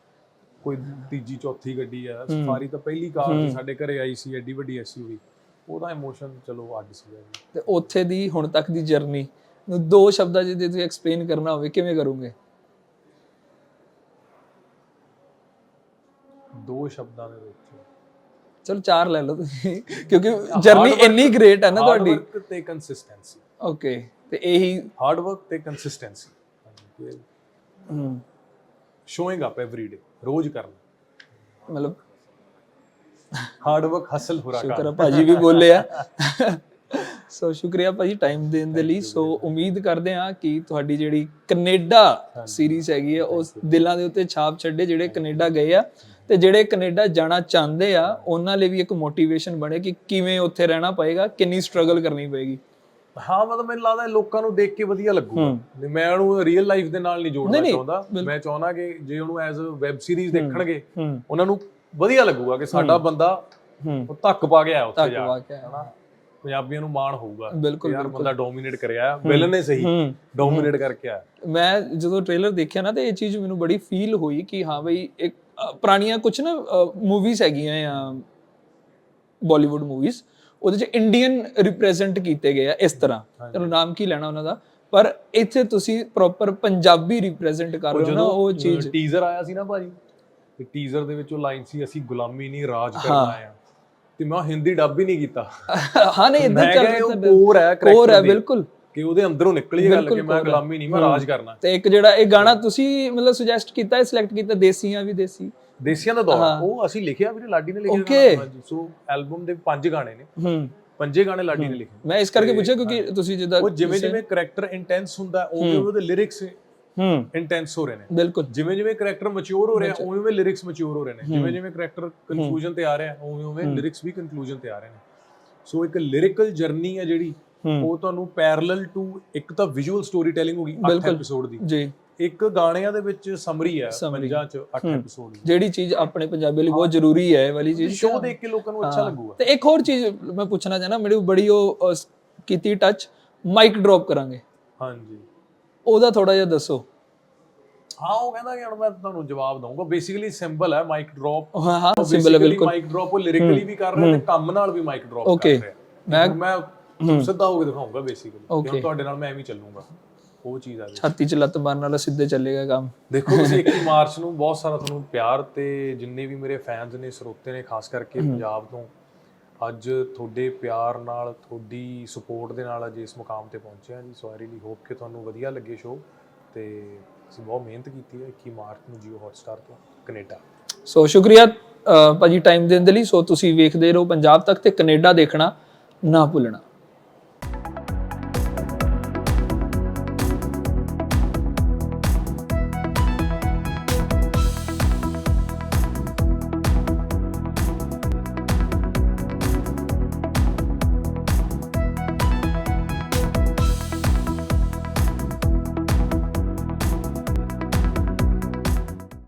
ਕੋਈ ਤੀਜੀ ਚੌਥੀ ਗੱਡੀ ਆ। ਸਫਾਰੀ ਤਾਂ ਪਹਿਲੀ ਕਾਰ ਸੀ ਸਾਡੇ ਘਰੇ ਆਈ ਸੀ ਐਡੀ ਵੱਡੀ ਐਸਯੂਵੀ ਉਹਦਾ ਇਮੋਸ਼ਨ ਚਲੋ ਅੱਡ ਸੀ ਜੀ। ਤੇ ਉੱਥੇ ਦੀ ਹੁਣ ਤੱਕ ਦੀ ਜਰਨੀ ਨੂੰ ਦੋ ਸ਼ਬਦਾਂ 'ਚ ਜੇ ਤੁਸੀਂ ਐਕਸਪਲੇਨ ਕਰਨਾ ਹੋਵੇ ਕਿਵੇਂ ਕਰੋਗੇ ਦੋ ਸ਼ਬਦਾਂ ਦੇ ਵਿੱਚ। ਚਲੋ ਚਾਰ ਲੈ ਲਓ ਤੁਸੀਂ ਕਿਉਂਕਿ ਜਰਨੀ ਇੰਨੀ ਗ੍ਰੇਟ ਹੈ ਨਾ ਹਾਰਡ ਤੁਹਾਡੀ। ਵਰਕ ਤੇ ਕੰਸਿਸਟੈਂਸੀ ਓਕੇ ਤੇ ਇਹੀ ਹਾਰਡ ਵਰਕ ਤੇ consistency hmm, showing up every day ਰੋਜ਼ ਕਰਨਾ। ਮਤਲਬ ਹਾਰਡ ਵਰਕ ਹਸਲ ਹੋ ਰਹਾ ਸ਼ੁਕਰ ਹੈ ਭਾਜੀ ਵੀ ਬੋਲੇ ਆ। ਸੋ ਸ਼ੁਕਰੀਆ ਭਾਜੀ ਟਾਈਮ ਦੇਣ ਦੇ ਲਈ। ਸੋ ਉਮੀਦ ਕਰਦੇ ਹਾਂ ਕਿ ਤੁਹਾਡੀ ਜਿਹੜੀ ਕੈਨੇਡਾ ਸੀਰੀਜ਼ ਹੈਗੀ ਆ ਉਸ ਦਿਲਾਂ ਦੇ ਉੱਤੇ ਛਾਪ ਛੱਡੇ ਜਿਹੜੇ ਕੈਨੇਡਾ ਗਏ ਆ। ਤੇ ਜਿਹੜੇ ਕੈਨੇਡਾ ਜਾਣਾ ਚਾਹੁੰਦੇ ਆ ਉਹਨਾਂ ਲਈ ਵੀ ਇੱਕ ਮੋਟੀਵੇਸ਼ਨ ਬਣੇ ਕਿ ਕਿਵੇਂ ਉੱਥੇ ਰਹਿਣਾ ਪਏਗਾ ਕਿੰਨੀ ਸਟਰਗਲ ਕਰਨੀ ਪਏਗੀ। ਹਾਂ ਮਤਲਬ ਮੈਨੂੰ ਲੱਗਦਾ ਲੋਕਾਂ ਨੂੰ ਦੇਖ ਕੇ ਵਧੀਆ ਲੱਗੂਗਾ। ਮੈਂ ਉਹਨੂੰ ਰੀਅਲ ਲਾਈਫ ਦੇ ਨਾਲ ਨਹੀਂ ਜੋੜਨਾ ਚਾਹੁੰਦਾ। ਮੈਂ ਚਾਹੁੰਦਾ ਕਿ ਜੇ ਉਹਨੂੰ ਐਜ਼ ਅ ਵੈਬ ਸੀਰੀਜ਼ ਦੇਖਣਗੇ ਉਹਨਾਂ ਨੂੰ ਵਧੀਆ ਲੱਗੂਗਾ ਕਿ ਸਾਡਾ ਬੰਦਾ ਉਹ ਧੱਕ ਪਾ ਆਇਆ ਉੱਥੇ ਜਾ ਕੇ ਹਨਾ? ਪੰਜਾਬੀਆਂ ਨੂੰ ਮਾਣ ਹੋਊਗਾ ਬਿਲਕੁਲ ਯਾਰ ਬੰਦਾ ਡੋਮੀਨੇਟ ਕਰਿਆ ਵਿਲਨ ਨੇ ਸਹੀ ਡੋਮੀਨੇਟ ਕਰਕੇ ਆਇਆ। ਮੈਂ ਜਦੋਂ ਟ੍ਰੇਲਰ ਦੇਖਿਆ ਨਾ ਤੇ ਇਹ ਚੀਜ਼ ਮੈਨੂੰ ਬੜੀ ਫੀਲ ਹੋਈ ਕਿ ਹਾਂ ਬਈ ਇੱਕ ਪੁਰਾਣੀਆਂ ਕੁਝ ਨਾ ਮੂਵੀਜ਼ ਹੈਗੀਆਂ ਆ ਬਾਲੀਵੁੱਡ ਮੂਵੀਜ਼ ਉਹਦੇ ਚ ਇੰਡੀਅਨ ਰਿਪਰੈਜ਼ੈਂਟ ਕੀਤੇ ਗਏ ਆ ਇਸ ਤਰ੍ਹਾਂ। ਚਲੋ ਨਾਮ ਕੀ ਲੈਣਾ ਉਹਨਾਂ ਦਾ? ਪਰ ਇੱਥੇ ਤੁਸੀਂ ਪ੍ਰੋਪਰ ਪੰਜਾਬੀ ਰਿਪਰੈਜ਼ੈਂਟ ਕਰ ਰਹੇ ਹੋ ਨਾ ਉਹ ਚੀਜ਼। ਟੀਜ਼ਰ ਆਇਆ ਸੀ ਨਾ ਭਾਜੀ ਤੇ ਟੀਜ਼ਰ ਦੇ ਵਿੱਚ ਉਹ ਲਾਈਨ ਸੀ ਅਸੀਂ ਗੁਲਾਮੀ ਨਹੀਂ ਰਾਜ ਕਰਨਾ ਆ। ਤੇ ਮੈਂ ਹਿੰਦੀ ਡੱਬ ਹੀ ਨਹੀਂ ਕੀਤਾ। ਹਾਂ ਨਹੀਂ ਇਦਾਂ ਚੱਲ ਉਹ ਕੋਰ ਹੈ ਕੋਰ ਹੈ ਬਿਲਕੁਲ। ਕਿ ਉਹਦੇ ਅੰਦਰੋਂ ਨਿਕਲੀ ਗੱਲ ਕਿ ਮੈਂ ਗੁਲਾਮੀ ਨਹੀਂ ਮੈਂ ਰਾਜ ਕਰਨਾ। ਤੇ ਇੱਕ ਜਿਹੜਾ ਇਹ ਗਾਣਾ ਤੁਸੀਂ ਮਤਲਬ ਸੁਜੈਸਟ ਕੀਤਾ ਹੈ ਸਿਲੈਕਟ ਕੀਤਾ ਦੇਸੀਆਂ ਵੀ ਦੇਸੀ? ਦੇਸੀਆਂ ਦਾ ਦੌਰ। ਉਹ ਅਸੀਂ ਲਿਖਿਆ ਵੀਰੇ ਲਾਡੀ ਨੇ ਲਿਖਿਆ ਸੋ ਐਲਬਮ ਦੇ ਪੰਜ ਗਾਣੇ ਨੇ। ਹੂੰ। ਪੰਜੇ ਗਾਣੇ ਲਾਡੀ ਨੇ ਲਿਖੇ। ਮੈਂ ਇਸ ਕਰਕੇ ਪੁੱਛਿਆ ਕਿਉਂਕਿ ਤੁਸੀਂ ਜਿੱਦਾਂ ਉਹ ਜਿਵੇਂ ਜਿਵੇਂ ਕੈਰੈਕਟਰ ਇੰਟੈਂਸ ਹੁੰਦਾ ਉਵੇਂ ਉਹਦੇ ਲਿਰਿਕਸ ਹੂੰ। ਇੰਟੈਂਸ ਹੋ ਰਹੇ ਨੇ। ਬਿਲਕੁਲ। ਜਿਵੇਂ ਜਿਵੇਂ ਕੈਰੈਕਟਰ ਮੈਚੁਰ ਹੋ ਰਿਹਾ ਉਵੇਂ ਉਵੇਂ ਲਿਰਿਕਸ ਮੈਚੁਰ ਹੋ ਰਹੇ ਨੇ। ਜਿਵੇਂ ਜਿਵੇਂ ਕੈਰੈਕਟਰ ਕਨਕਲੂਜਨ ਤੇ ਆ ਰਿਹਾ ਉਵੇਂ ਉਵੇਂ ਲਿਰਿਕਸ ਵੀ ਕਨਕਲੂਜਨ ਤੇ ਆ ਰਹੇ ਨੇ। ਸੋ ਇੱਕ ਲਿਰਿਕਲ ਜਰਨੀ ਹੈ ਜਿਹੜੀ ਉਹ ਤੁਹਾਨੂੰ ਪੈਰਲਲ ਟੂ ਇੱਕ ਤਾਂ ਵਿਜ਼ੂਅਲ ਸਟੋਰੀ ਟੈਲਿੰਗ ਹੋਗੀ 8 ਐਪੀਸੋਡ ਦੀ। ਜੀ। ਇੱਕ ਗਾਣਿਆਂ ਦੇ ਵਿੱਚ ਸਮਰੀ ਹੈ ਪੰਜਾਂ ਚ 8 ਐਪੀਸੋਡ ਜਿਹੜੀ ਚੀਜ਼ ਆਪਣੇ ਪੰਜਾਬੀ ਲਈ ਬਹੁਤ ਜ਼ਰੂਰੀ ਹੈ ਇਹ ਵਾਲੀ ਚੀਜ਼। ਸ਼ੋਅ ਦੇਖ ਕੇ ਲੋਕਾਂ ਨੂੰ ਅੱਛਾ ਲੱਗੂਗਾ। ਤੇ ਇੱਕ ਹੋਰ ਚੀਜ਼ ਮੈਂ ਪੁੱਛਣਾ ਚਾਹਨਾ ਮੈਨੂੰ ਬੜੀ ਉਹ ਕੀਤੀ ਟੱਚ ਮਾਈਕ ਡ੍ਰੌਪ ਕਰਾਂਗੇ। ਹਾਂਜੀ। ਉਹਦਾ ਥੋੜਾ ਜਿਹਾ ਦੱਸੋ। ਹਾਂ ਉਹ ਕਹਿੰਦਾ ਕਿ ਹੁਣ ਮੈਂ ਤੁਹਾਨੂੰ ਜਵਾਬ ਦਊਂਗਾ। ਬੇਸਿਕਲੀ ਸਿੰਬਲ ਹੈ ਮਾਈਕ ਡ੍ਰੌਪ ਹਾਂ ਹਾਂ ਸਿੰਬਲ ਹੈ ਬਿਲਕੁਲ। ਮਾਈਕ ਡ੍ਰੌਪ ਉਹ ਲਿਰਿਕਲੀ ਵੀ ਕਰ ਰਿਹਾ ਤੇ ਕੰਮ ਨਾਲ ਵੀ ਮਾਈਕ ਡ੍ਰੌਪ ਕਰ. ਰਿਹਾ। ਮੈਂ ਮੈਂ ਸਿੱਧਾ ਹੋ ਕੇ ਦਿਖਾਉਂਗਾ ਬੇਸਿਕਲੀ Okay. ਤੁਹਾਡੇ ਨਾਲ ਮੈਂ ਐਵੇਂ ਚੱਲੂੰਗਾ। ਉਹ ਚੀਜ਼ ਆ ਗਈ ਛਾਤੀ ਚ ਲੱਤ ਮਾਰਨ ਵਾਲਾ ਸਿੱਧੇ ਚੱਲੇਗਾ ਕੰਮ। ਦੇਖੋ ਤੁਸੀਂ 21 ਮਾਰਚ ਨੂੰ ਬਹੁਤ ਸਾਰਾ ਤੁਹਾਨੂੰ ਪਿਆਰ ਤੇ ਜਿੰਨੇ ਵੀ ਮੇਰੇ ਫੈਨਸ ਨੇ ਸਰੋਤੇ ਨੇ ਖਾਸ ਕਰਕੇ ਪੰਜਾਬ ਤੋਂ ਅੱਜ ਤੁਹਾਡੇ ਪਿਆਰ ਨਾਲ ਤੁਹਾਡੀ ਸਪੋਰਟ ਦੇ ਨਾਲ ਅੱਜ ਇਸ ਮੁਕਾਮ ਤੇ ਪਹੁੰਚੇ ਹਾਂ ਜੀ। ਸੋ ਆਈ ਰੀਲੀ ਹੋਪ ਕਿ ਤੁਹਾਨੂੰ ਵਧੀਆ ਲੱਗੇ ਸ਼ੋਅ ਤੇ ਅਸੀਂ ਬਹੁਤ ਮਿਹਨਤ ਕੀਤੀ ਹੈ 21 ਮਾਰਚ ਨੂੰ ਜੀਓ ਹੌਟਸਟਾਰ ਤੋਂ ਕੈਨੇਡਾ। ਸੋ ਸ਼ੁਕਰੀਆ ਭਾਜੀ ਟਾਈਮ ਦੇਣ ਦੇ ਲਈ। ਸੋ ਤੁਸੀਂ ਵੇਖਦੇ ਰਹੋ ਪੰਜਾਬ ਤੱਕ ਤੇ ਕੈਨੇਡਾ ਦੇਖਣਾ ਨਾ ਭੁੱਲਣਾ।